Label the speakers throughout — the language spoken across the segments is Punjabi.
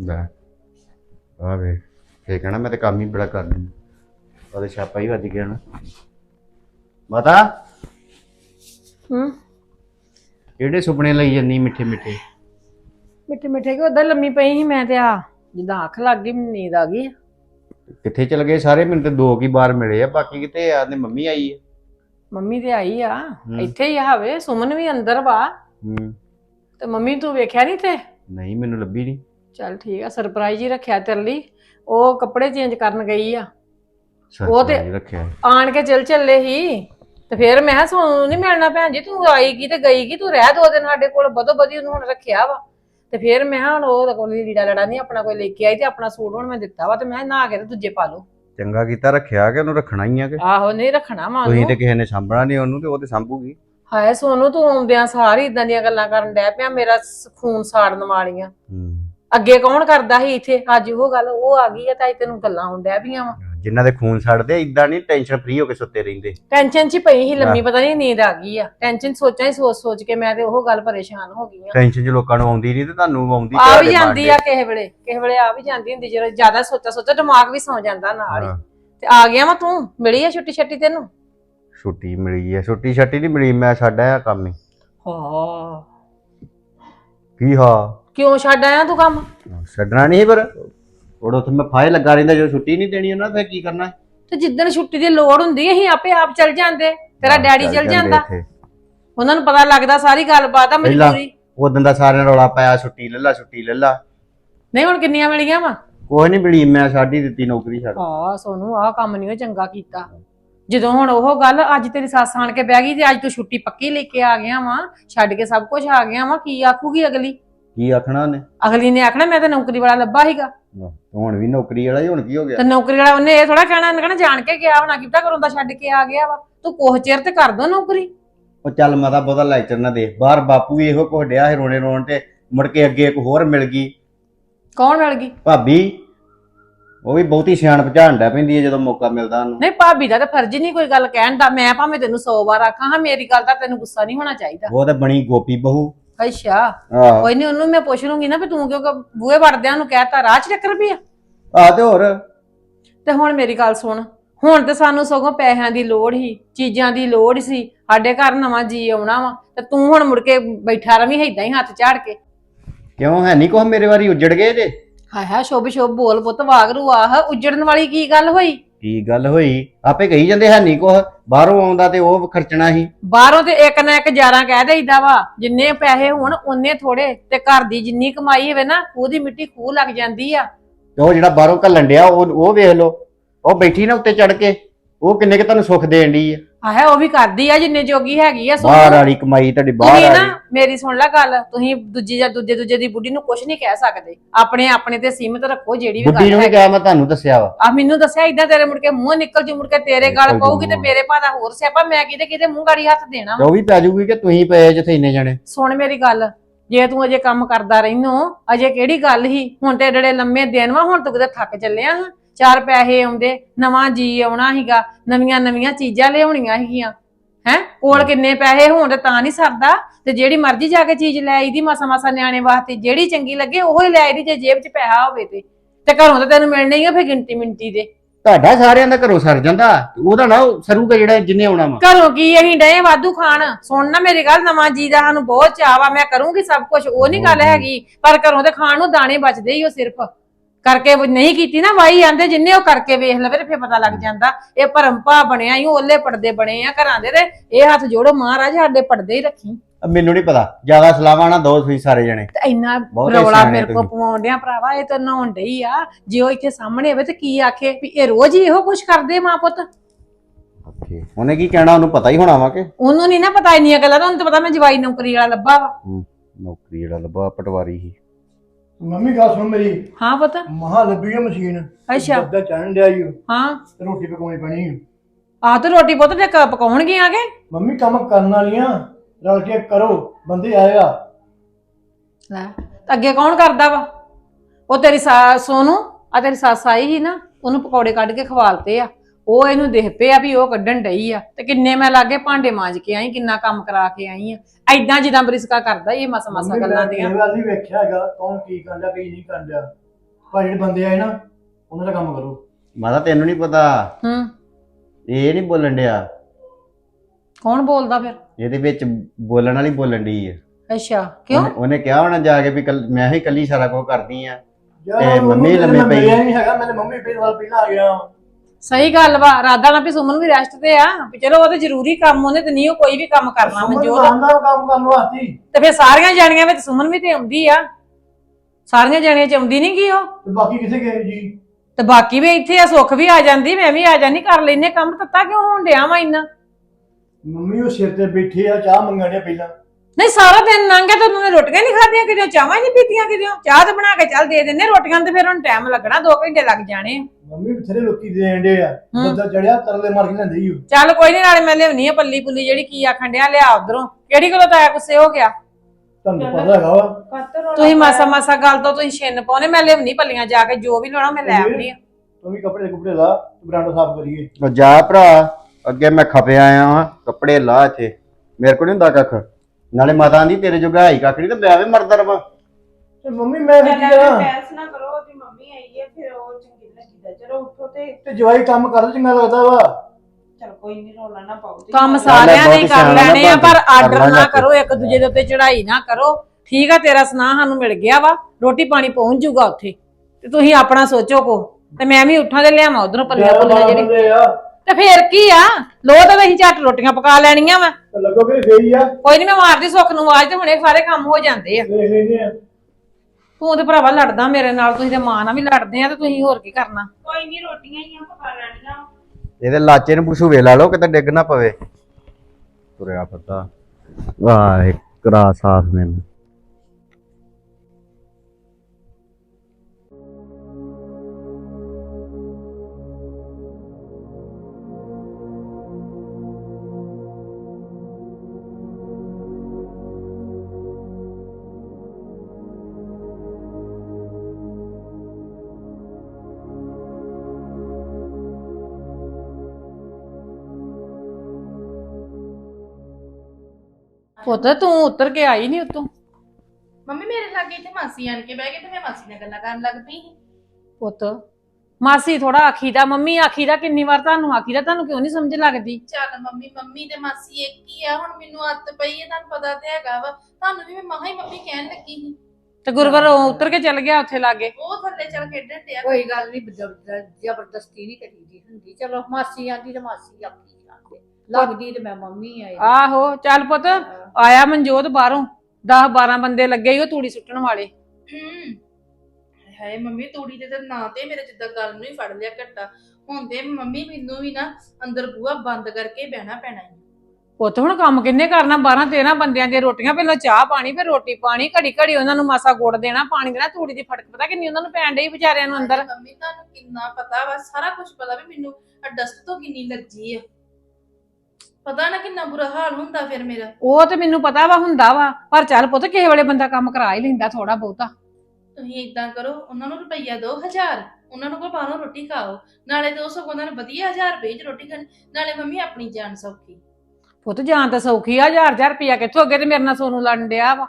Speaker 1: ਲੈ। ਆ ਵੇ ਕਹਿਣਾ ਮੈਂ ਤੇ ਕੰਮ ਹੀ ਬੜਾ ਕਰ ਦਿੰਦਾ ਉਹਦੇ ਛਾਪਾ ਹੀ ਵੱਜ ਗਿਆ ਨਾ। ਮਾਤਾ?
Speaker 2: ਹੂੰ।
Speaker 1: ਕਿਹੜੇ ਸੁਪਨੇ ਲਈ ਜੰਨੀ ਮਿੱਠੇ ਮਿੱਠੇ?
Speaker 2: ਮਿੱਠੇ ਮਿੱਠੇ ਕਿ ਉਧਰ ਲੰਮੀ ਪਈ ਸੀ ਮੈਂ ਤੇ ਆ। ਜਿੱਦਾਂ ਅੱਖ ਲੱਗ ਗਈ ਮੈਨੂੰ ਨੀਂਦ ਆ ਗਈ।
Speaker 1: ਕਿੱਥੇ ਚਲ ਗਏ ਸਾਰੇ? ਮੈਨੂੰ ਤੇ ਦੋ ਕੀ ਬਾਰ ਮਿਲੇ ਆ ਬਾਕੀ ਕਿਤੇ ਆ ਤੇ ਮੰਮੀ ਆਈ ਹੈ
Speaker 2: ਮੰਮੀ ਤੇ ਆਈ ਆ। ਇੱਥੇ ਹੀ ਆਵੇ ਸੁਮਨ ਵੀ ਅੰਦਰ ਵਾ।
Speaker 1: ਹੂੰ।
Speaker 2: ਤੇ ਮੰਮੀ ਤੂੰ ਵੇਖਿਆ ਨਹੀਂ ਤੇ
Speaker 1: ਨਹੀਂ ਮੈਨੂੰ ਲੱਭੀ ਨਹੀਂ
Speaker 2: ਚੱਲ ਠੀਕ ਆ ਸਰਪ੍ਰਾਈਜ਼ ਹੀ ਰੱਖਿਆ ਤੇਰੇ ਲਈ। ਉਹ ਕੱਪੜੇ ਚੇਂਜ ਕਰਨ ਗਈ ਆ। ਉਹ ਤੇ-
Speaker 1: ਰੱਖਿਆ।
Speaker 2: ਆਣ ਕੇ ਚਲ ਚੱਲੇ ਹੀ ਤੇ ਫਿਰ ਮੈਂ ਕਿਹਾ ਸੋਨੂੰ ਨਹੀਂ ਮਿਲਣਾ ਭੈਣ ਜੀ ਤੂੰ ਆਏਗੀ ਤੇ ਗਈਗੀ ਤੂੰ ਰਹਿ ਦੋ ਦਿਨ ਸਾਡੇ ਕੋਲ ਬਦੋ ਬਦੀ ਉਹਨੂੰ ਹੁਣ ਰੱਖਿਆ ਵਾ। ਤੇ ਫਿਰ ਮੈਂ ਕਿਹਾ ਹੁਣ ਉਹਦੇ ਕੋਲ ਲੀੜਾ ਲੜਾ ਨਹੀਂ ਆਪਣਾ ਕੋਈ ਲੈ ਕੇ ਆਈ ਤੇ ਆਪਣਾ ਸੂਟ ਹੁਣ ਮੈਂ ਦਿੱਤਾ ਵਾ ਤੇ ਮੈਂ ਨਹਾ ਕੇ ਤੇ ਦੂਜੇ ਪਾ ਲਓ।
Speaker 1: ਚੰਗਾ ਕੀਤਾ ਰੱਖਿਆ ਕਿ ਉਹਨੂੰ ਰੱਖਣਾ ਹੀ ਆ ਕਿ?
Speaker 2: ਆਹੋ ਨਹੀਂ ਰੱਖਣਾ ਵਾ
Speaker 1: ਤੁਸੀਂ ਤੇ ਕਿਸੇ ਨੇ ਸਾਂਭਣਾ ਨਹੀਂ ਉਹਨੂੰ ਤੇ ਉਹ ਤੇ ਸਾਂਭੂਗੀ।
Speaker 2: ਹਾਏ ਸੋਨੂੰ ਤੂੰ ਆਉਂਦਿਆਂ ਸਾਰੀ ਇਦਾਂ ਦੀਆਂ ਗੱਲਾਂ ਕਰਨ ਡੈ ਪਿਆ ਮੇਰਾ ਸ- ਖੂਨ ਸਾੜਨ ਵਾਲੀਆਂ।
Speaker 1: ਹੂੰ।
Speaker 2: ਅੱਗੇ ਕੌਣ ਕਰਦਾ ਸੀ ਇੱਥੇ? ਅੱਜ ਉਹ ਗੱਲ ਉਹ ਆ ਗਈ ਆ ਤਾਂ ਤੈਨੂੰ ਗੱਲਾਂ ਡੈ ਪਈਆਂ ਵਾ।
Speaker 1: ਜਿਨ੍ਹਾਂ ਦੇ ਖੂਨ ਛੱਡਦੇ ਇਦਾਂ ਨਹੀਂ ਟੈਨਸ਼ਨ ਫ੍ਰੀ ਹੋ ਕੇ ਸੁੱਤੇ ਰਹਿੰਦੇ।
Speaker 2: ਟੈਨਸ਼ਨ ਚ ਹੀ ਪਈ ਸੀ ਲੰਮੀ ਪਤਾ ਨਹੀਂ ਨੀਂਦ ਆ ਗਈ ਆ। ਟੈਨਸ਼ਨ ਸੋਚਾਂ ਹੀ ਸੋਚ ਸੋਚ ਕੇ ਮੈਂ ਤੇ ਉਹ ਗੱਲ ਪਰੇਸ਼ਾਨ ਹੋ ਗਈ ਆ।
Speaker 1: ਟੈਨਸ਼ਨ ਚ ਲੋਕਾਂ ਨੂੰ ਆਉਂਦੀ ਨਹੀਂ ਤੇ ਤੁਹਾਨੂੰ ਆਉਂਦੀ
Speaker 2: ਆ ਵੀ ਜਾਂਦੀ ਆ ਕਿਸੇ ਵੇਲੇ ਕਿਸੇ ਵੇਲੇ ਆ ਵੀ ਜਾਂਦੀ ਹੁੰਦੀ ਜਦੋਂ ਜ਼ਿਆਦਾ ਸੋਚਾ ਸੋਚਾ ਦਿਮਾਗ ਵੀ ਸੌ ਜਾਂਦਾ ਨਾਲ ਹੀ। ਤੇ ਆ ਗਿਆ ਵਾ ਤੂੰ? ਮਿਲੀ ਆ ਛੁੱਟੀ ਛੱਟੀ ਤੈਨੂੰ?
Speaker 1: ਛੁੱਟੀ ਮਿਲੀ ਹੈ ਛੁੱਟੀ ਛੱਟੀ ਨਹੀਂ ਮਿਲੀ ਮੈਂ ਛੱਡ ਆਇਆ ਕੰਮ ਹੀ।
Speaker 2: ਹਾਂ।
Speaker 1: ਕੀ ਹਾਂ?
Speaker 2: ਕਿਉਂ ਛੱਡ ਆਇਆ ਤੂੰ ਕੰਮ?
Speaker 1: ਛੱਡਣਾ ਨਹੀਂ ਪਰ ਉਹ ਉੱਥੇ ਮੈਂ ਫਾਇਲ ਲੱਗਾ ਰਹਿੰਦਾ ਜਦੋਂ ਛੁੱਟੀ ਨਹੀਂ ਦੇਣੀ ਉਹਨਾਂ ਫਿਰ ਕੀ ਕਰਨਾ?
Speaker 2: ਤੇ ਜਿੱਦਣ ਛੁੱਟੀ ਦੀ ਲੋੜ ਹੁੰਦੀ ਅਸੀਂ ਆਪੇ ਆਪ ਚੱਲ ਜਾਂਦੇ। ਤੇਰਾ ਡੈਡੀ ਚੱਲ ਜਾਂਦਾ ਉਹਨਾਂ ਨੂੰ ਪਤਾ ਲੱਗਦਾ ਸਾਰੀ ਗੱਲਬਾਤ ਆ ਮਜਬੂਰੀ।
Speaker 1: ਉਦੋਂ ਦਾ ਸਾਰਿਆਂ ਰੌਲਾ ਪਾਇਆ ਛੁੱਟੀ ਲੈ ਲਾ ਛੁੱਟੀ ਲੈ ਲਾ।
Speaker 2: ਨਹੀਂ ਹੁਣ ਕਿੰਨੀਆਂ ਮਿਲੀਆਂ ਵਾ?
Speaker 1: ਕੋਈ ਨਹੀਂ ਮਿਲੀ ਮੈਂ ਹੀ ਦਿੱਤੀ ਨੌਕਰੀ ਛੱਡ।
Speaker 2: ਆ ਸੋਨੂੰ ਆਹ ਕੰਮ ਨਹੀਂ ਚੰਗਾ ਕੀਤਾ। ਜਦੋਂ ਹੁਣ ਉਹ ਗੱਲ ਅੱਜ ਤੇਰੀ ਸੱਸ ਆਣ ਕੇ ਬਹਿ ਗਈ ਤੇ ਅੱਜ ਤੂੰ ਛੁੱਟੀ ਪੱਕੀ ਲੈ ਕੇ ਆ ਗਿਆ ਵਾ ਛੱਡ ਕੇ ਸਭ ਕੁਝ ਆ ਗਿਆ ਵਾ ਕੀ ਆਖੂਗੀ ਅਗਲੀ?
Speaker 1: ਕੀ ਆਖਣਾ ਉਹਨੇ?
Speaker 2: ਅਗਲੀ ਨੇ ਆਖਣਾ ਮੈਂ ਤਾਂ ਨੌਕਰੀ ਵਾਲਾ ਲੱਭਾ ਸੀਗਾ।
Speaker 1: ਹੁਣ ਵੀ ਨੌਕਰੀ ਵਾਲਾ ਹੀ ਹੁਣ ਕੀ ਹੋ ਗਿਆ?
Speaker 2: ਤੇ ਨੌਕਰੀ ਵਾਲਾ ਉਹਨੇ ਇਹ ਥੋੜਾ ਕਹਿਣਾ ਉਹਨੇ ਕਹਿਣਾ ਜਾਣ ਕੇ ਗਿਆ ਹੋਣਾ ਕਿਤਾ ਘਰੋਂ ਦਾ ਛੱਡ ਕੇ ਆ ਗਿਆ ਵਾ। ਤੂੰ ਕੋਹ ਚਿਰ ਤੇ ਕਰ ਦੋ ਨੌਕਰੀ।
Speaker 1: ਉਹ ਚੱਲ ਮਾਤਾ ਬਹੁਤਾ ਲੈਕਚਰ ਨਾ ਦੇ। ਬਾਹਰ ਬਾਪੂ ਵੀ ਇਹੋ ਕੁਛ ਡਿਆ ਸੀ ਰੋਣੇ ਰੋਣ ਤੇ ਮੁੜ ਕੇ ਅੱਗੇ ਇੱਕ ਹੋਰ ਮਿਲ ਗਈ।
Speaker 2: ਕੌਣ ਮਿਲ ਗਈ?
Speaker 1: ਭਾਬੀ ਉਹ ਵੀ ਬਹੁਤੀ ਸਿਆਣਪ ਝਾਂਡਾ ਪੈਂਦੀ ਹੈ ਜਦੋਂ ਮੌਕਾ ਮਿਲਦਾ ਉਹਨੂੰ।
Speaker 2: ਨਹੀਂ ਭਾਬੀ ਦਾ ਤਾਂ ਫਰਜ਼ ਹੀ ਨਹੀਂ ਕੋਈ ਗੱਲ ਕਹਿਣ ਦਾ। ਮੈਂ ਭਾਵੇਂ ਤੈਨੂੰ 100 ਵਾਰ ਆਖਾਂ ਹਾਂ ਮੇਰੀ ਗੱਲ ਦਾ ਤੈਨੂੰ ਗੁੱਸਾ ਨਹੀਂ ਹੋਣਾ ਚਾਹੀਦਾ।
Speaker 1: ਉਹ ਤਾਂ ਬਣੀ ਗੋਪੀ ਬਹੂ।
Speaker 2: ਅੱਛਾ
Speaker 1: ਆਹ
Speaker 2: ਕੋਈ ਨਹੀਂ ਉਹਨੂੰ ਮੈਂ ਪੁੱਛ ਲੂੰਗੀ ਨਾ ਵੀ ਤੂੰ ਕਿਉਂ ਬੂਹੇ ਵੜਦਿਆਂ ਨੂੰ ਕਹਿਤਾ ਰਾਹ ਚ ਚੱਕਰ ਵੀ ਆ
Speaker 1: ਆ ਤੇ ਹੋਰ?
Speaker 2: ਤੇ ਹੁਣ ਮੇਰੀ ਗੱਲ ਸੁਣ ਹੁਣ ਤੇ ਸਾਨੂੰ ਸਗੋਂ ਪੈਸਿਆਂ ਦੀ ਲੋੜ ਹੀ ਚੀਜ਼ਾਂ ਦੀ ਲੋੜ ਸੀ ਸਾਡੇ ਘਰ ਨਵਾਂ ਜੀ ਆਉਣਾ ਵਾ ਤੇ ਤੂੰ ਹੁਣ ਮੁੜ ਕੇ ਬੈਠਾ ਰਵੀਂ ਏਦਾਂ ਹੀ ਹੱਥ ਝਾੜ ਕੇ।
Speaker 1: ਕਿਉਂ ਹੈ ਨਹੀਂ ਕੁਛ ਮੇਰੇ ਵਾਰੀ ਉੱਜੜ ਗਏ ਜੇ?
Speaker 2: ਹਾਏ ਹਾਏ ਸ਼ੁਭ ਸ਼ੁਭ ਬੋਲ ਪੁੱਤ ਵਾਗਰੂ ਆਹ ਉੱਜੜਨ ਵਾਲੀ ਕੀ ਗੱਲ ਹੋਈ?
Speaker 1: ਕੀ ਗੱਲ ਹੋਈ? ਆਪੇ ਕਹੀ ਜਾਂਦੇ ਹੈ ਨਹੀਂ ਕੁਛ। ਬਾਹਰੋਂ ਆਉਂਦਾ ਤੇ ਉਹ ਖਰਚਣਾ ਸੀ।
Speaker 2: ਬਾਹਰੋਂ ਤੇ ਇੱਕ ਨਾ ਇੱਕ 11 ਕਹਿ ਦੇਈਦਾ ਵਾ। ਜਿੰਨੇ ਪੈਸੇ ਹੋਣ ਉਹਨੇ ਥੋੜੇ ਤੇ ਘਰ ਦੀ ਜਿੰਨੀ ਕਮਾਈ ਹੋਵੇ ਨਾ ਉਹਦੀ ਮਿੱਟੀ ਖੂਹ ਲੱਗ ਜਾਂਦੀ ਆ।
Speaker 1: ਤੇ ਉਹ ਜਿਹੜਾ ਬਾਹਰੋਂ ਘੱਲਣ ਡਿਆ ਉਹ ਉਹ ਵੇਖ ਲਓ। ਉਹ ਬੈਠੀ ਨਾ ਉੱਤੇ ਚੜ ਕੇ। ਉਹ ਕਿੰਨੇ ਕਿ ਤੁਹਾਨੂੰ ਸੁੱਖ ਦੇਣ ਦੀ ਆ?
Speaker 2: ਆਹੇ ਉਹ ਵੀ ਕਰਦੀ ਆ ਜਿੰਨੇ ਜੋਗੀ ਹੈਗੀ ਆ
Speaker 1: ਬਾਹਰ ਵਾਲੀ ਕਮਾਈ ਤੁਹਾਡੀ ਬਾਹਰ
Speaker 2: ਤੁਸੀਂ
Speaker 1: ਵਾਲੀ।
Speaker 2: ਮੇਰੀ ਸੁਣ ਲੈ ਗੱਲ ਤੁਸੀਂ ਦੂਜੀ ਜਾਂ ਦੂਜੇ ਦੂਜੇ ਦੀ ਬੁੱਢੀ ਨੂੰ ਕੁਝ ਨਹੀਂ ਕਹਿ ਸਕਦੇ। ਆਪਣੇ ਆਪਣੇ ਤੇ ਸੀਮਤ ਰੱਖੋ ਜਿਹੜੀ ਵੀ
Speaker 1: ਬੁੱਢੀ
Speaker 2: ਗੱਲ
Speaker 1: ਨੂੰ ਵੀ
Speaker 2: ਹੈ
Speaker 1: ਕਿਹਾ ਮੈਂ ਤੁਹਾਨੂੰ ਦੱਸਿਆ ਵਾ।
Speaker 2: ਆ ਮੈਨੂੰ ਦੱਸਿਆ ਇਦਾਂ ਤੇਰੇ ਮੁੜ ਕੇ ਮੂੰਹ ਨਿਕਲ ਜੂ ਮੁੜ ਕੇ ਤੇਰੇ ਗਲ
Speaker 1: ਨਿਕਲ ਜੂ
Speaker 2: ਪਊਗੀ ਤੇ
Speaker 1: ਮੂੰਹ।
Speaker 2: ਮੇਰੇ ਭਾ ਦਾ ਹੋਰ ਸਿਆਪਾ ਮੈਂ ਕਿਤੇ ਕਿਤੇ ਮੂੰਹ ਗਾੜੀ ਹੱਥ ਦੇਣਾ
Speaker 1: ਤੇ
Speaker 2: ਵਾ।
Speaker 1: ਉਹ ਵੀ ਪੈ ਜੂਗੀ ਕਿ ਤੁਸੀਂ ਪਏ ਜਿੱਥੇ ਇੰਨੇ ਜਣੇ?
Speaker 2: ਸੁਣ ਮੇਰੀ ਗੱਲ ਜੇ ਤੂੰ ਅਜੇ ਕੰਮ ਕਰਦਾ ਰਹਿਨੋ ਅਜੇ ਕਿਹੜੀ ਗੱਲ ਹੀ ਹੁਣ ਤੇ ਡੜੇ ਲੰਮੇ ਦਿਨ ਵਾ ਹੁਣ ਤੂੰ ਕਿਤੇ ਥੱਕ ਚੱਲਿਆ ਹਾਂ ਚਾਰ ਪੈਸੇ ਆਉਂਦੇ ਨਵਾਂ ਜੀ ਆਉਣਾ ਸੀਗਾ ਨਵੀਆਂ ਨਵੀਆਂ ਚੀਜ਼ਾਂ ਲਿਆਉਣੀਆਂ ਸੀਗੀਆਂ। ਹੈ? ਕੋਲ ਕਿੰਨੇ ਪੈਸੇ ਹੋਣ ਤੇ ਤਾਂ ਨਹੀਂ ਸਰਦਾ। ਤੇ ਜਿਹੜੀ ਮਰਜ਼ੀ ਜਾ ਕੇ ਚੀਜ਼ ਲੈ ਆਈਦੀ ਮਾਸਾ ਮਾਸਾ ਨਿਆਣੇ ਵਾਸਤੇ ਜਿਹੜੀ ਚੰਗੀ ਲੱਗੇ ਉਹ ਹੀ ਲੈ ਆਈਦੀ ਜੇ ਜੇਬ 'ਚ ਪੈਸਾ ਹੋਵੇ ਤੇ। ਤੇ ਘਰੋਂ ਤਾਂ ਤੈਨੂੰ ਮਿਲਣੇ ਹੀ ਆ ਫੇ ਗਿਣਤੀ ਮਿੰਟੀ ਦੇ।
Speaker 1: ਤੁਹਾਡਾ ਸਾਰਿਆਂ ਦਾ ਘਰੋਂ ਸਰ ਜਾਂਦਾ ਉਹਦਾ ਨਾ ਸਰੂਗਾ ਜਿਹੜਾ ਜਿੰਨੇ ਆਉਣਾ ਵਾ।
Speaker 2: ਘਰੋਂ ਕੀ ਅਸੀਂ ਡਏ ਵਾਧੂ ਖਾਣ? ਸੁਣ ਨਾ ਮੇਰੀ ਗੱਲ ਨਵਾਂ ਜੀ ਦਾ ਸਾਨੂੰ ਬਹੁਤ ਚਾਅ ਵਾ ਮੈਂ ਕਰੂੰਗੀ ਸਭ ਕੁਝ ਉਹ ਨਹੀਂ ਗੱਲ ਹੈਗੀ। ਪਰ ਘਰੋਂ ਤੇ ਖਾਣ ਨੂੰ ਦਾਣੇ ਬਚਦੇ ਹੀ ਉਹ ਸਿਰਫ। ਕਰਕੇ ਉਹ ਨਹੀਂ ਕੀਤੀ ਨਾ ਵਾਈ ਆਂਦੇ ਜਿੰਨੇ ਉਹ ਕਰਕੇ ਵੇਖ ਲਵੇ ਤੇ ਫੇਰ ਪਤਾ ਲੱਗ ਜਾਂਦਾ। ਇਹ ਭਰਮਪਾ ਬਣਿਆ ਹੀ ਓਲੇ ਪਰਦੇ ਬਣੇ ਆ ਘਰਾਂ ਦੇ ਤੇ ਇਹ ਹੱਥ ਜੋੜੋ ਮਹਾਰਾਜ ਸਾਡੇ ਪਰਦੇ ਹੀ ਰੱਖੀ।
Speaker 1: ਮੈਨੂੰ ਨਹੀਂ ਪਤਾ ਜ਼ਿਆਦਾ ਸਲਾਹਾਂ ਨਾ ਦੋ ਤੁਸੀਂ ਸਾਰੇ ਜਣੇ।
Speaker 2: ਤੇ ਇੰਨਾ
Speaker 1: ਬਹੁਤ
Speaker 2: ਰੌਲਾ
Speaker 1: ਸਿਆਣੇ
Speaker 2: ਮੇਰੇ ਕੋ
Speaker 1: ਤੁਸੀਂ।
Speaker 2: ਪਵਾਉਣ ਡਿਆ ਭਰਾਵਾ ਇਹ ਤਾਂ ਨਹਾਉਣ ਡਈ ਆ। ਜੇ ਉਹ ਇੱਥੇ ਸਾਹਮਣੇ ਹੋਵੇ ਤੇ ਕੀ ਆਖੇ ਵੀ ਇਹ ਰੋਜ਼ ਹੀ ਇਹੋ ਕੁਝ ਕਰਦੇ ਮਾਂ ਪੁੱਤ?
Speaker 1: ਓਕੇ ਉਹਨੇ ਕੀ ਕਹਿਣਾ ਉਹਨੂੰ ਪਤਾ ਹੀ ਹੋਣਾ ਵਾ ਕਿ?
Speaker 2: ਉਹਨੂੰ ਨਹੀਂ ਨਾ ਪਤਾ ਇੰਨੀਆਂ ਗੱਲਾਂ ਦਾ ਉਹਨੂੰ ਤਾਂ ਪਤਾ ਮੈਂ ਜਵਾਈ ਨੌਕਰੀ ਵਾਲਾ ਲੱਭਾ ਵਾ।
Speaker 1: ਨੌਕਰੀ ਜਿਹੜਾ ਲੱਭਾ ਪਟਵਾਰੀ ਹੀ।
Speaker 3: ਮੰਮੀ ਗੱਲ ਸੁਣ ਮੇਰੀ।
Speaker 2: ਹਾਂ ਪੁੱਤ।
Speaker 3: ਮਹਾ ਲੱਭੀ ਆ ਮਸ਼ੀਨ।
Speaker 2: ਅੱਛਾ।
Speaker 3: ਬੱਦਾ ਚੜਨ ਡਿਆ ਈ ਓ,
Speaker 2: ਹਾਂ।
Speaker 3: ਤੇ ਰੋਟੀ ਪਕਾਉਣੀ ਪੈਣੀ।
Speaker 2: ਆਹ ਤੇ ਰੋਟੀ ਪੁੱਤ ਤੇ ਕ- ਪਕਾਉਣਗੇ ਆਗੇ?
Speaker 3: ਮੰਮੀ ਕੰਮ ਕਰਨ ਵਾਲੀਆਂ। ਰਲ ਕੇ ਕਰੋ। ਬੰਦੇ ਆਏ ਆ।
Speaker 2: ਲੈ ਅੱਗੇ ਕੌਣ ਕਰਦਾ ਵਾ? ਉਹ ਤੇਰੀ ਸੱਸ ਸੋਨੂੰ ਆ ਤੇਰੀ ਸੱਸ ਆਈ ਸੀ ਨਾ ਉਹਨੂੰ ਪਕੌੜੇ ਕੱਢ ਕੇ ਖਵਾਲਤੇ ਆ। ਉਹ ਇਹਨੂੰ ਦੇਖ ਪਿਆ ਵੀ ਉਹ ਕੱਢਣ ਡਈ ਆ। ਤੇ ਕਿੰਨੇ ਮੈਂ ਲਾਗੇ ਭਾਂਡੇ ਮਾਂਜ ਕੇ ਆਈ ਕਿੰਨਾ ਕੰਮ ਕਰਾ ਕੇ ਆਈ ਆ। ਐਦਾਂ ਜਿੱਦਾਂ ਬਰਿਸਕਾ ਕਰਦਾ ਇਹ ਮਸਾ ਮਸਾ ਗੱਲਾਂ ਦੀਆਂ।
Speaker 3: ਇਹ ਗੱਲ ਨਹੀਂ ਵੇਖਿਆ ਹੈਗਾ ਕੌਣ ਕੀ ਕਰਦਾ ਕੀ ਨਹੀਂ ਕਰਦਾ। ਪਰ ਜਿਹੜੇ ਬੰਦੇ ਆਏ ਨਾ ਉਹਨਾਂ ਦਾ ਕੰਮ ਕਰੋ।
Speaker 1: ਮਾਤਾ ਤੈਨੂੰ ਨਹੀਂ ਪਤਾ?
Speaker 2: ਹੂੰ।
Speaker 1: ਇਹ ਨਹੀਂ ਬੋਲਣ ਡਿਆ।
Speaker 2: ਕੌਣ ਬੋਲਦਾ ਫਿਰ?
Speaker 1: ਇਹਦੇ ਵਿੱਚ ਬੋਲਣ ਵਾਲੀ ਬੋਲਣ ਡਈ ਹੈ
Speaker 2: ਅੱਛਾ ਕਿਉਂ?
Speaker 1: ਉਹਨੇ- ਉਹਨੇ ਕਿਹਾ ਹੋਣਾ ਜਾ ਕੇ ਵੀ ਕੱਲ ਮੈਂ ਹੀ ਕੱਲੀ ਸਾਰਾ ਕੁਝ ਕਰਦੀ ਆ।
Speaker 3: ਯਾਰ
Speaker 1: ਤੇ ਮੰਮੀ ਲੰਮੇ ਪਈ।
Speaker 3: ਮਿਲਿਆ ਨਹੀਂ ਹੈਗਾ ਮੇਰੇ ਮੰਮੀ ਪਹਿਲਾਂ ਸਾਲ ਪਹਿਲਾਂ ਆ ਗਿਆ।
Speaker 2: ਸਹੀ ਗੱਲ ਵਾ ਰਾਦਾ ਨਾ ਵੀ ਸੁਮਨ ਵੀ ਰੈਸਟ ਤੇ ਆ ਵੀ ਚਲੋ ਉਹ ਤੇ ਜ਼ਰੂਰੀ ਕੰਮ ਉਹਨੇ ਤੇ ਨਹੀਂ ਉਹ ਕੋਈ ਵੀ ਕੰਮ ਕਰਨਾ ਮਨਜੋਤ।
Speaker 3: ਦਾ ਕੰਮ ਕਰਨ ਵਾਸਤੇ
Speaker 2: ਤੇ ਫਿਰ ਸਾਰੀਆਂ ਜਾਣੀਆਂ ਵਿੱਚ ਸੁਮਨ ਵੀ ਤੇ ਆਉਂਦੀ ਆ। ਸਾਰੀਆਂ ਜਾਣੀਆਂ ਚ ਆਉਂਦੀ ਨਹੀਂ ਗਈ ਉਹ?
Speaker 3: ਤੇ ਬਾਕੀ ਕਿੱਥੇ ਗਏ ਜੀ?
Speaker 2: ਤੇ ਬਾਕੀ ਵੀ ਇੱਥੇ ਆ ਸੁੱਖ ਵੀ ਆ ਜਾਂਦੀ ਮੈਂ ਵੀ ਆ ਜਾਂਦੀ ਕਰ ਲੈਨੇ ਕੰਮ ਤੱਤਾ ਕਿਉਂ ਹੋਣ ਡਿਆ ਵਾ ਇੰਨਾ?
Speaker 3: ਮੰਮੀ ਉਹ ਸਿਰ ਤੇ ਬੈਠੇ ਆ ਚਾਹ ਮੰਗਣ ਡਿਆ ਪਹਿਲਾਂ।
Speaker 2: ਨਹੀਂ ਸਾਰਾ ਦਿਨ ਲੰਘ ਗਿਆ ਤੇ ਉਹਨਾਂ ਨੇ ਰੋਟੀਆਂ ਨਹੀਂ ਖਾਧੀਆਂ ਕਿਤੇ ਚਾਹਾਂ ਨਹੀਂ ਪੀਤੀਆਂ ਕਿਤੇ। ਚਾਹ ਤੇ ਬਣਾ ਕੇ ਚੱਲ ਦੇ ਦਿੰਨੇ ਰੋਟੀਆਂ ਤੇ ਫਿਰ ਹੁਣ ਟਾਈਮ ਲੱਗਣਾ 2 ਘੰਟੇ ਲੱਗ ਜਾਣੇ ਆ।
Speaker 3: ਮੰਮੀ ਬਥੇਰੇ ਲੋਕੀ ਦੇਣ ਡੇ ਆ। ਬੰਦਾ ਚੜਿਆ ਤਰਲੇ ਮਾਰ ਕੇ ਲੈਂਦੇ ਹੀ ਉਹ
Speaker 2: ਚੱਲ ਕੋਈ ਨਹੀਂ ਨਾਲੇ ਮੈਂ ਲਿਆਉਣੀ ਆ ਪੱਲੀ ਪੁੱਲੀ ਜਿਹੜੀ ਕੀ ਆਖਣ ਡਿਆ ਲਿਆ ਉਧਰੋਂ। ਕਿਹੜੀ ਕੋਲੋਂ ਤਾਇਆ ਗੁੱਸੇ ਹੋ ਗਿਆ?
Speaker 3: ਤੁਹਾਨੂੰ ਪਤਾ ਹੈਗਾ ਵਾ।
Speaker 2: ਤੁਸੀਂ ਮਾਸਾ ਮਾਸਾ ਗੱਲ ਤੋਂ ਤੁਸੀਂ ਛਿੰਨ ਪਾਉਨੇ ਮੈਂ ਲਿਆਉਣੀ ਪੱਲੀਆਂ ਜਾ ਕੇ ਜੋ ਵੀ ਲੈਣਾ ਮੈਂ ਲੈ ਆਉਣੀ ਆ।
Speaker 3: ਤੂੰ ਵੀ ਕੱਪੜੇ ਕੁਪੜੇ ਲਾ ਤੇ ਬਰਾਂਡਾ ਸਾਫ਼ ਕਰੀਏ।
Speaker 1: ਉਹ ਜਾ ਭਰਾ ਅੱਗੇ ਮੈਂ ਖਪਿਆ ਆਇਆ ਵਾਂ ਕੱਪੜੇ ਲਾ ਇੱਥੇ। ਮੇਰੇ ਕੋਲ ਨਹੀਂ ਹੁੰਦਾ ਕੱਖ। ਨਾਲੇ ਮਾਤਾ ਆਂਦੀ ਤੇਰੇ ਜੋਗਾ ਹੈ ਹੀ ਕੱਖ ਨਹੀਂ ਤੇ ਮੈਂ ਵੀ ਮਰਦਾ ਰਵਾਂ।
Speaker 3: ਤੇ ਮੰਮੀ ਮੈਂ ਵੀ ਕੀ ਕਰਾਂ?
Speaker 4: ਬਹਿਸ ਨਾ ਕਰੋ ਉਹਦੀ ਮੰਮੀ ਆਈ ਹੈ ਫਿਰ ਉਹ ਚੰਗੀ ਲੱਗੀਦਾ ਚਲੋ ਉੱਠੋ ਤੇ।
Speaker 3: ਤੇ ਜਵਾਈ ਕੰਮ ਕਰਦਾ ਚੰਗਾ ਲੱਗਦਾ ਵਾ।
Speaker 4: ਚਲ ਕੋਈ ਨਹੀਂ ਰੋਲਾ ਨਾ ਪਾਓ ਤੁਸੀਂ।
Speaker 2: ਕੰਮ ਸਾਰਿਆਂ ਨੇ ਹੀ ਕਰ ਲੈਣੇ ਆ
Speaker 1: ਨਾ
Speaker 2: ਪਰ
Speaker 1: ਕਰ
Speaker 2: ਆਰਡਰ ਨਾ। ਕਰੋ ਇੱਕ ਦੂਜੇ ਦੇ ਉੱਤੇ ਚੜਾਈ ਨਾ ਕਰੋ। ਠੀਕ ਆ ਤੇਰਾ ਸੁਨਾਹ ਸਾਨੂੰ ਮਿਲ ਗਿਆ ਵਾ। ਰੋਟੀ ਪਾਣੀ ਪਹੁੰਚ ਜਾਊਗਾ ਉੱਥੇ। ਤੇ ਤੁਸੀਂ ਆਪਣਾ ਸੋਚੋ ਕੋ। ਤੇ ਮੈਂ ਵੀ ਉੱਠਾਂ ਦੇ ਲਿਆਵਾਂ ਉਧਰੋਂ ਪੁੱਲੀਆਂ
Speaker 3: ਬਾਲ
Speaker 2: ਜਿਹੜੀ।
Speaker 3: ਆ।
Speaker 2: ਤੇ ਫੇਰ ਕੀ ਆ? ਲੋ ਤਾਂ ਅਸੀਂ ਝੱਟ ਰੋਟੀਆਂ ਪਕਾ ਲੈਣੀਆਂ ਵਾ।
Speaker 3: ਤੇ ਲੱਗੋ ਕਿ ਫੇਈ ਆ।
Speaker 2: ਕੋਈ ਨਹੀਂ ਮੈਂ ਮਾਰਦੀ ਸੁੱਖ ਨੂੰ ਆਵਾਜ਼ ਤੇ ਹੁਣੇ ਸਾਰੇ ਕੰਮ ਹੋ ਜਾਂਦੇ ਆ।
Speaker 3: ਦੇਖ ਲੈਨੇ ਆ।
Speaker 2: ਤੂੰ ਤੇ ਭਰਾਵਾ ਲੜਦਾ ਮੇਰੇ ਨਾਲ ਤੁਸੀਂ ਤੇ ਮਾਂ ਨਾਲ ਵੀ ਲੜਦੇ ਆ ਤੇ ਤੁਸੀਂ ਹੋਰ ਕੀ ਕਰਨਾ?
Speaker 4: ਕੋਈ ਨਹੀਂ ਰੋਟੀਆਂ ਹੀ ਆ ਪਕਾ ਲੈਣੀਆਂ।
Speaker 1: ਇਹਦੇ ਲਾਚੇ ਨੂੰ ਪੁਛੂਵੇ ਲਾ ਲਓ ਕਿਤੇ ਡਿੱਗ ਨਾ ਪਵੇ। ਤੁਰਿਆ ਪਤਾ ਵਾਹ ਕਰਾ ਸਾਥ ਮੈਨੂੰ।
Speaker 2: ਪੁੱਤ ਤੂੰ ਉੱਤਰ ਕੇ ਆਈ ਨਹੀਂ ਉਤੋਂ।
Speaker 5: ਮੰਮੀ ਮੇਰੇ ਲਾਗੇ ਇੱਥੇ ਮਾਸੀ ਆਣ ਕੇ ਬਹਿ ਗਈ ਤੇ ਮੈਂ ਮਾਸੀ ਨਾਲ ਗੱਲਾਂ ਕਰਨ ਲੱਗ ਪਈ।
Speaker 2: ਪੁੱਤ ਮਾਸੀ ਥੋੜਾ ਆਖੀਦਾ ਮੰਮੀ ਆਖੀਦਾ ਕਿੰਨੀ ਵਾਰ ਤੁਹਾਨੂੰ ਆਖੀਦਾ ਤੁਹਾਨੂੰ ਕਿਉਂ ਨਹੀਂ ਸਮਝ ਲੱਗਦੀ?
Speaker 5: ਚੱਲ ਮੰਮੀ ਮੰਮੀ ਤੇ ਮਾਸੀ ਇੱਕ ਹੀ ਆ ਹੁਣ ਮੈਨੂੰ ਆਦਤ ਪਈ ਹੈ ਤੁਹਾਨੂੰ ਪਤਾ ਤੇ ਹੈਗਾ ਵਾ। ਤੁਹਾਨੂੰ ਵੀ ਮੈਂ ਹੀ ਮੰਮੀ ਕਹਿਣ ਲੱਗੀ ਸੀ।
Speaker 2: ਤੇ ਗੁਰਵਰ ਉਹ ਉੱਤਰ ਕੇ ਚੱਲ ਗਿਆ ਉੱਥੇ ਲਾਗੇ।
Speaker 5: ਉਹ ਥੱਲੇ ਚੱਲ ਖੇਡਣ ਡਿਆ।
Speaker 6: ਕੋਈ ਗੱਲ ਨਹੀਂ ਜ਼ਬਰਦਸਤੀ ਨਹੀਂ ਕਰੀਦੀ ਹੁੰਦੀ। ਚਲੋ ਮਾਸੀ ਆਂਦੀ ਤੇ ਮਾਸੀ ਆਖੀ ਜਾਂਦੇ। ਲੱਗਦੀ ਤੇ ਮੈਂ ਮੰਮੀ ਆਈ।
Speaker 2: ਆਹੋ ਚੱਲ ਪੁੱਤ ਆਇਆ ਮਨਜੋਤ ਬਾਹਰੋਂ 10 12 ਬੰਦੇ ਲੱਗੇ ਉਹ ਤੂੜੀ ਸੁੱਟਣ ਵਾਲੇ।
Speaker 5: ਹਾਏ ਮੰਮੀ ਤੂੜੀ ਤੇ ਤਾਂ ਨਾ ਤੇ ਮੇਰੇ ਜਿੱਦਾਂ ਗੱਲ ਨੂੰ ਹੀ ਫੜ ਲਿਆ ਘੱਟਾ। ਹੁਣ ਤੇ ਮੰਮੀ ਮੈਨੂੰ ਵੀ ਨਾ ਅੰਦਰ ਬੂਹਾ ਬੰਦ ਕਰਕੇ ਬਹਿਣਾ ਪੈਣਾ ਹੈ
Speaker 2: ਪੁੱਤ ਹੁਣ ਕੰਮ ਕਿੰਨੇ ਕਰਨਾ? 12 13 ਬੰਦਿਆਂ ਦੀਆਂ ਰੋਟੀਆਂ ਪਹਿਲਾਂ ਚਾਹ ਪਾਣੀ ਫਿਰ ਰੋਟੀ ਪਾਣੀ ਘੜੀ ਘੜੀ ਉਹਨਾਂ ਨੂੰ ਮਾਸਾ ਗੁੜ ਦੇਣਾ ਪਾਣੀ ਦੇਣਾ ਤੂੜੀ ਦੀ ਫੜਕ। ਪਤਾ ਕਿੰਨੀ ਉਹਨਾਂ ਨੂੰ ਪੈਣ ਡਈ ਵਿਚਾਰਿਆਂ ਨੂੰ ਅੰਦਰ।
Speaker 5: ਮੰਮੀ ਤੁਹਾਨੂੰ ਕਿੰਨਾ ਪਤਾ ਵਾ ਸਾਰਾ ਕੁਝ ਪਤਾ ਵੀ ਮੈਨੂੰ ਡਸਟ ਤੋਂ ਕਿੰਨੀ ਲੱਗੀ ਆ। ਪਤਾ ਨਾ ਕਿੰਨਾ ਬੁਰਾ ਹਾਲ ਹੁੰਦਾ ਫਿਰ ਮੇਰਾ।
Speaker 2: ਉਹ ਤੇ ਮੈਨੂੰ ਪਤਾ ਵਾ ਹੁੰਦਾ ਵਾ ਪਰ ਚੱਲ ਪੁੱਤ ਕਿਸੇ ਵੇਲੇ ਬੰਦਾ ਕੰਮ ਕਰਾ ਹੀ ਲੈਂਦਾ ਥੋੜਾ ਬਹੁਤਾ।
Speaker 5: ਤੁਸੀਂ ਇਦਾਂ ਕਰੋ ਉਹਨਾਂ ਨੂੰ ਰੁਪਈਆ ਦਿਓ 1000 ਉਹਨਾਂ ਨੂੰ ਕੋਈ ਬਾਹਰੋਂ ਰੋਟੀ ਖਾਓ। ਨਾਲੇ ਦੋ ਸੌ ਉਹਨਾਂ ਨੂੰ ਵਧੀਆ 1000 ਰੁਪਏ ਚ ਰੋਟੀ ਖਾਣੀ ਨਾਲੇ ਮੰਮੀ ਆਪਣੀ ਜਾਨ ਸੌਖੀ।
Speaker 2: ਪੁੱਤ ਜਾਨ ਤਾਂ ਸੌਖੀ ਆ ਹਜ਼ਾਰ ਹਜ਼ਾਰ ਰੁਪਿਆ ਕਿੱਥੋਂ ਅੱਗੇ ਤੇ ਮੇਰੇ ਨਾਲ ਸੋਨੂੰ ਲੜਨ ਡਿਆ ਵਾ।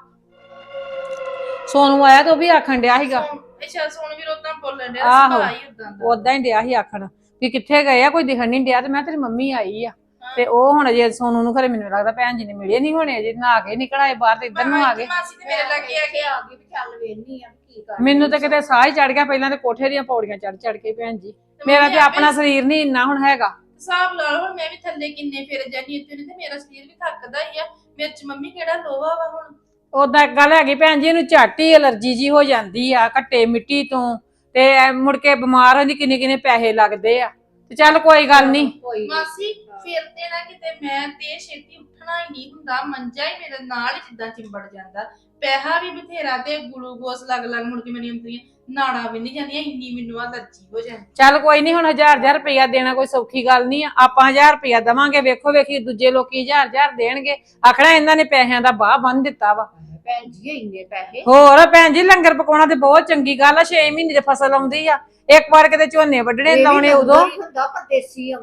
Speaker 2: ਸੋਨੂੰ ਆਇਆ ਤੇ ਉਹ ਵੀ ਆਖਣ ਡਿਆ ਸੀਗਾ।
Speaker 5: ਸੋਣ- ਅੱਛਾ ਸੋਨ ਵੀਰ ਉਦਾਂ ਬੋਲਣ ਡਿਆ
Speaker 2: ਆਹੋ।
Speaker 5: ਸੁਭਾਅ ਹੀ ਉਦਾਂ ਦਾ।
Speaker 2: ਉਦਾਂ ਹੀ ਡਿਆ ਸੀ ਆਖਣ ਵੀ ਕਿੱਥੇ ਗਏ ਆ ਕੋਈ ਦਿਖਣ ਨਹੀਂ ਡਿਆ ਤੇ ਮੈਂ ਤੇਰੀ ਮੰਮੀ ਆਈ ਆ। ਤੇ ਉਹ ਹੁਣ ਜੇ ਸੋਨੂੰ ਨੂੰ ਖਰੇ ਮੈਨੂੰ ਲੱਗਦਾ ਭੈਣ ਜੀ ਨੇ ਮਿਲੇ ਨਹੀਂ ਹੋਣੇ ਜੇ ਨਹਾ ਕੇ ਨਿਕਲ ਆਏ ਬਾਹਰ ਤੇ ਇੱਧਰ ਨੂੰ ਆ ਗਏ।
Speaker 5: ਮਾਸੀ ਤੇ ਮੇਰੇ ਲੱਗੇ ਆ ਗਿਆ
Speaker 6: ਆ ਗਈ ਵੀ ਚੱਲ ਵੇਹਨੀ ਆ ਵੀ ਕੀ ਕਰ
Speaker 2: ਮੈਨੂੰ ਤੇ ਕਿਤੇ ਸਾਹ ਹੀ ਚੜ ਗਿਆ ਪਹਿਲਾਂ ਤੇ ਕੋਠੇ ਦੀਆਂ ਪੌੜੀਆਂ ਚੜ ਚੜ ਕੇ ਭੈਣ ਜੀ। ਮੇਰਾ ਤੇ ਆਪਣਾ ਸਰੀਰ ਨਹੀਂ ਇੰਨਾ ਹੁਣ ਹੈਗਾ।
Speaker 5: ਹਿਸਾਬ ਲਾ ਲਓ ਹੁਣ ਮੈਂ ਵੀ ਥੱਲੇ ਕਿੰਨੇ ਫਿਰ ਜਾਨੀ ਇੱਥੇ ਨੇ ਤੇ ਮੇਰਾ ਸਰੀਰ ਵੀ ਥੱਕਦਾ ਹੀ ਆ। ਮੇਰੇ ਚ ਮੰਮੀ ਕਿਹੜਾ ਲੋਹਾ ਵਾ ਹੁਣ?
Speaker 2: ਉਦਾਂ ਇੱਕ ਗੱਲ ਹੈਗੀ ਭੈਣ ਜੀ ਇਹਨੂੰ ਝੱਟ ਹੀ ਅਲਰਜੀ ਜੀ ਹੋ ਜਾਂਦੀ ਆ ਘੱਟੇ ਮਿੱਟੀ ਤੋਂ। ਤੇ ਮੁੜ ਕੇ ਬਿਮਾਰ ਹੁੰਦੀ ਕਿੰਨੇ ਕਿੰਨੇ ਪੈਸੇ ਲੱਗਦੇ ਆ। ਤੇ ਚੱਲ ਕੋਈ ਗੱਲ ਨਹੀਂ।
Speaker 6: ਨੀ।
Speaker 5: ਮਾਸੀ ਫਿਰ ਤੇ ਨਾ ਕਿਤੇ ਮੈਂ ਤੇ ਛੇਤੀ ਉੱਠਣਾ ਹੀ ਨਹੀਂ ਹੁੰਦਾ, ਮੰਜਾ ਹੀ ਮੇਰੇ ਨਾਲ ਹੀ ਜਿੱਦਾਂ ਚਿੰਬੜ ਜਾਂਦਾ। ਪੈਸਾ ਵੀ ਬਥੇਰਾ ਤੇ ਗਲੂਕੋਸ ਲੱਗ ਲੱਗ ਮੁੜ ਕੇ ਮੇਰੀ ਹੁੰਦੀਆਂ ਨਾੜਾ ਵੀ ਨਹੀਂ ਜਾਂਦੀਆਂ, ਇੰਨੀ ਮੈਨੂੰ ਅਲਰਜੀ ਹੋ ਜਾਂਦੀ।
Speaker 2: ਚੱਲ ਕੋਈ ਨਹੀਂ, ਹੁਣ ਹਜ਼ਾਰ ਹਜ਼ਾਰ ਰੁਪਇਆ ਦੇਣਾ ਕੋਈ ਸੌਖੀ ਗੱਲ ਨਹੀਂ ਆ। ਆਪਾਂ ਹਜ਼ਾਰ ਰੁਪਇਆ ਦਵਾਂਗੇ, ਵੇਖੋ ਵੇਖੀ ਦੂਜੇ ਲੋਕੀ ਹਜ਼ਾਰ ਹਜ਼ਾਰ ਦੇਣਗੇ। ਆਖਣਾ ਇਹਨਾਂ ਨੇ ਪੈਸਿਆਂ ਦਾ ਬਾਹ ਬੰਨ ਦਿੱਤਾ ਵਾ।
Speaker 6: ਭੈਣ ਜੀ ਇੰਨੇ ਪੈਸੇ?
Speaker 2: ਹੋਰ ਭੈਣ ਜੀ ਲੰਗਰ ਪਕਾਉਣਾ ਤੇ ਬਹੁਤ ਚੰਗੀ ਗੱਲ ਆ 6 ਮਹੀਨੇ ਦੇ ਫਸਲ ਆਉਂਦੀ ਆ। ਇੱਕ ਵਾਰ ਕਿਤੇ ਝੋਨੇ ਵੱਢਣੇ ਲਾਉਣੇ ਉਦੋਂ।
Speaker 6: ਹੀ ਹੁੰਦਾ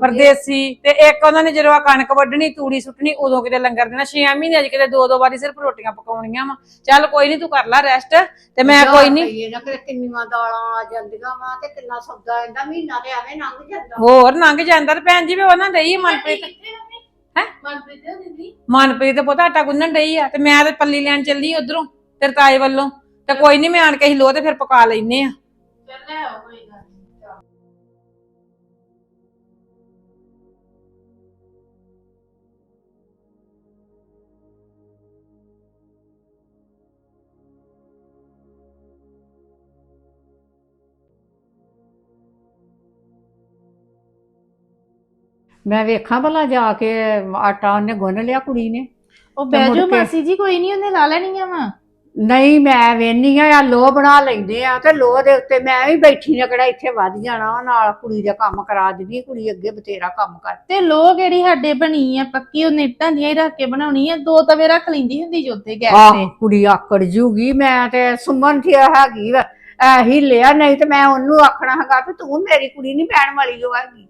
Speaker 6: ਪਰਦੇਸੀ
Speaker 2: ਤੇ ਇੱਕ ਉਹਨਾਂ ਨੇ ਜਦੋਂ ਕਣਕ ਵੱਢਣੀ ਤੂੜੀ ਸੁੱਟਣੀ ਉਦੋਂ ਕਿਤੇ ਲੰਗਰ ਦੇਣਾ। 6 ਮਹੀਨੇ ਚ ਕਿਤੇ ਦੋ ਦੋ ਵਾਰੀ ਸਿਰਫ ਰੋਟੀਆਂ ਪਕਾਉਣੀਆਂ ਵਾ। ਚੱਲ ਕੋਈ ਨਹੀਂ ਤੂੰ ਕਰ ਲੈ ਰੈਸਟ ਤੇ ਮੈਂ ਕੋਈ ਨਹੀਂ
Speaker 6: ਕਿਤੇ ਕਿੰਨੀਆਂ ਦਾਲਾਂ ਆ ਜਾਂਦੀਆਂ ਵਾ ਤੇ ਕਿੰਨਾ ਸੌਦਾ ਆਂਦਾ ਮਹੀਨਾ ਤੇ ਐਵੇਂ ਲੰਘ ਜਾਂਦਾ।
Speaker 2: ਹੋਰ ਲੰਘ ਜਾਂਦਾ ਤੇ ਭੈਣ ਜੀ ਵੀ ਉਹਨਾਂ ਦੇਈ ਮਨਪ੍ਰੀਤ। ਹੈਂ?
Speaker 5: ਮਨਪ੍ਰੀਤ ਦੇ ਦਿੰਦੀ
Speaker 2: ਮਨਪ੍ਰੀਤ ਤੇ ਪਤਾ ਆਟਾ ਗੁੰਨਣ ਡਈ ਆ ਤੇ ਮੈਂ ਤੇ ਪੱਲੀ ਲੈਣ ਚੱਲੀ ਉਧਰੋਂ ਤੇਰੇ ਤਾਏ ਵੱਲੋਂ ਤੇ ਕੋਈ ਨਹੀਂ ਮੈਂ ਆਣ ਕੇ ਹੀ ਲੋ ਤੇ ਫਿਰ ਪਕਾ ਲੈਨੇ ਆ
Speaker 5: ਚੱਲ ਲੈ ਆਓ ਕੋਈ ਗੱਲ ਨੀ।
Speaker 6: ਮੈਂ ਵੇਖਾਂ ਭਲਾ ਜਾ ਕੇ ਆਟਾ ਉਹਨੇ ਗੁੰਨ ਲਿਆ ਕੁੜੀ ਨੇ।
Speaker 5: ਉਹ
Speaker 6: ਤੇ
Speaker 5: ਬਹਿ
Speaker 6: ਮੁੜ
Speaker 5: ਜਾਓ
Speaker 6: ਕੇ-
Speaker 5: ਮਾਸੀ ਜੀ ਕੋਈ ਨਹੀਂ ਉਹਨੇ ਲਾ ਲੈਣੀਆਂ ਵਾ।
Speaker 6: ਨਹੀਂ ਮੈਂ ਵੇਨੀ ਆ ਲੋਹ ਬਣਾ ਲੈਂਦੇ ਆ ਤੇ ਲੋਹ ਦੇ ਉੱਤੇ ਮੈਂ ਵੀ ਬੈਠੀ ਨੇ ਕਿਹੜਾ ਇੱਥੇ ਵੱਧ ਜਾਣਾ ਵਾ, ਨਾਲ ਕੁੜੀ ਦਾ ਕੰਮ ਕਰਾ ਦਿੰਦੀ ਕੁੜੀ ਅੱਗੇ ਬਥੇਰਾ ਕੰਮ ਕਰ।
Speaker 5: ਤੇ ਲੋਹ ਕਿਹੜੀ ਸਾਡੇ ਬਣੀ ਆ ਪੱਕੀ ਉਹ ਇੱਟਾਂ ਦੀਆਂ ਹੀ ਰੱਖ ਕੇ ਬਣਾਉਣੀ ਆ ਦੋ ਤਵੇ ਰੱਖ ਲੈਂਦੀ ਹੁੰਦੀ ਜੋਤੇ ਗੈਸ
Speaker 6: ਆਹ
Speaker 5: ਤੇ।
Speaker 6: ਕੁੜੀ ਆਕੜ ਜੂਗੀ ਮੈਂ ਤੇ ਸੁਮਨ ਥੀ ਹੈਗੀ ਵਾ ਐਹੀ ਲਿਆ ਨਹੀਂ ਤੇ ਮੈਂ ਉਹਨੂੰ ਆਖਣਾ ਹੈਗਾ ਵੀ ਤੂੰ ਮੇਰੀ ਕੁੜੀ ਨਹੀਂ ਪੈਣ ਵਾਲੀ ਜੋ ਹੈਗੀ।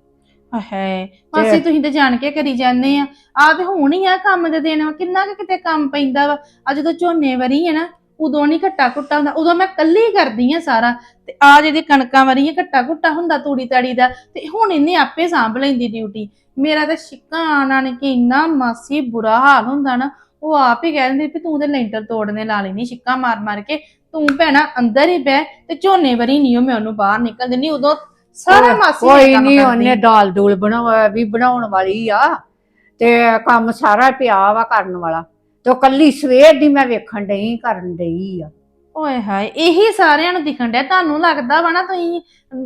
Speaker 5: ਹੈ ਮਾਸੀ ਤੁਸੀਂ ਤੇ ਜਾਣ ਕੇ ਕਰੀ ਜਾਂਦੇ ਆ। ਆ ਤੇ ਹੁਣ ਹੀ ਆ ਕੰਮ ਦੇ ਦਿਨ ਵਾ, ਕਿੰਨਾ ਕੁ ਕਿਤੇ ਕੰਮ ਪੈਂਦਾ ਵਾ। ਆ ਜਦੋਂ ਝੋਨੇ ਵਰੀ ਹੈ ਨਾ ਉਦੋਂ ਨਹੀਂ ਘੱਟਾ ਘੁੱਟਾ ਹੁੰਦਾ। ਉਦੋਂ ਮੈਂ ਕੱਲੀ ਕਰਦੀ ਆ ਸਾਰਾ। ਤੇ ਆ ਜਿਹੜੀ ਕਣਕਾਂ ਵਰੀ ਆ ਘੱਟਾ ਘੁੱਟਾ ਹੁੰਦਾ ਤੂੜੀ ਤਾੜੀ ਦਾ। ਤੇ ਹੁਣ ਇਹਨੇ ਆਪੇ ਸਾਂਭ ਲੈਂਦੀ ਡਿਊਟੀ। ਮੇਰਾ ਤਾਂ ਛਿੱਕਾਂ ਆਣ ਕੇ ਇੰਨਾ ਮਾਸੀ ਬੁਰਾ ਹਾਲ ਹੁੰਦਾ ਨਾ। ਉਹ ਆਪ ਹੀ ਕਹਿ ਦਿੰਦੀ ਵੀ ਤੂੰ ਤੇ ਲੈਂਟਰ ਤੋੜਨੇ ਲਾ ਲੈਣੀ ਛਿੱਕਾਂ ਮਾਰ ਮਾਰ ਕੇ। ਤੂੰ ਭੈਣਾ ਅੰਦਰ ਹੀ ਬਹਿ ਤੇ ਝੋਨੇ ਵਰੀ ਨਹੀਂ ਮੈਂ ਉਹਨੂੰ ਬਾਹਰ ਨਿਕਲ ਦਿੰਦੀ। ਉਦੋਂ ਸਾਰਾ ਮਾਸੀ ਨੇ
Speaker 6: ਕੋਈ
Speaker 5: ਕੰਮ
Speaker 6: ਨਹੀਂ
Speaker 5: ਕਰਦੀ।
Speaker 6: ਉਹਨੇ ਦਾਲ ਦੂਲ ਬਣਾ ਵੀ ਬਣਾਉਣ ਵਾਲੀ ਆ ਤੇ ਕੰਮ ਸਾਰਾ ਪਿਆ ਵਾ ਕਰਨ ਵਾਲਾ ਤੇ ਉਹ ਕੱਲੀ ਸਵੇਰ ਦੀ ਮੈਂ ਵੇਖਣ ਡਈ ਕਰਨ ਡਈ ਆ
Speaker 5: ਓਏ ਹਾਏ ਇਹੀ ਸਾਰਿਆਂ ਨੂੰ ਦਿਖਣ ਡਿਆ ਤੁਹਾਨੂੰ ਲੱਗਦਾ ਵਾ ਨਾ ਤੁਸੀਂ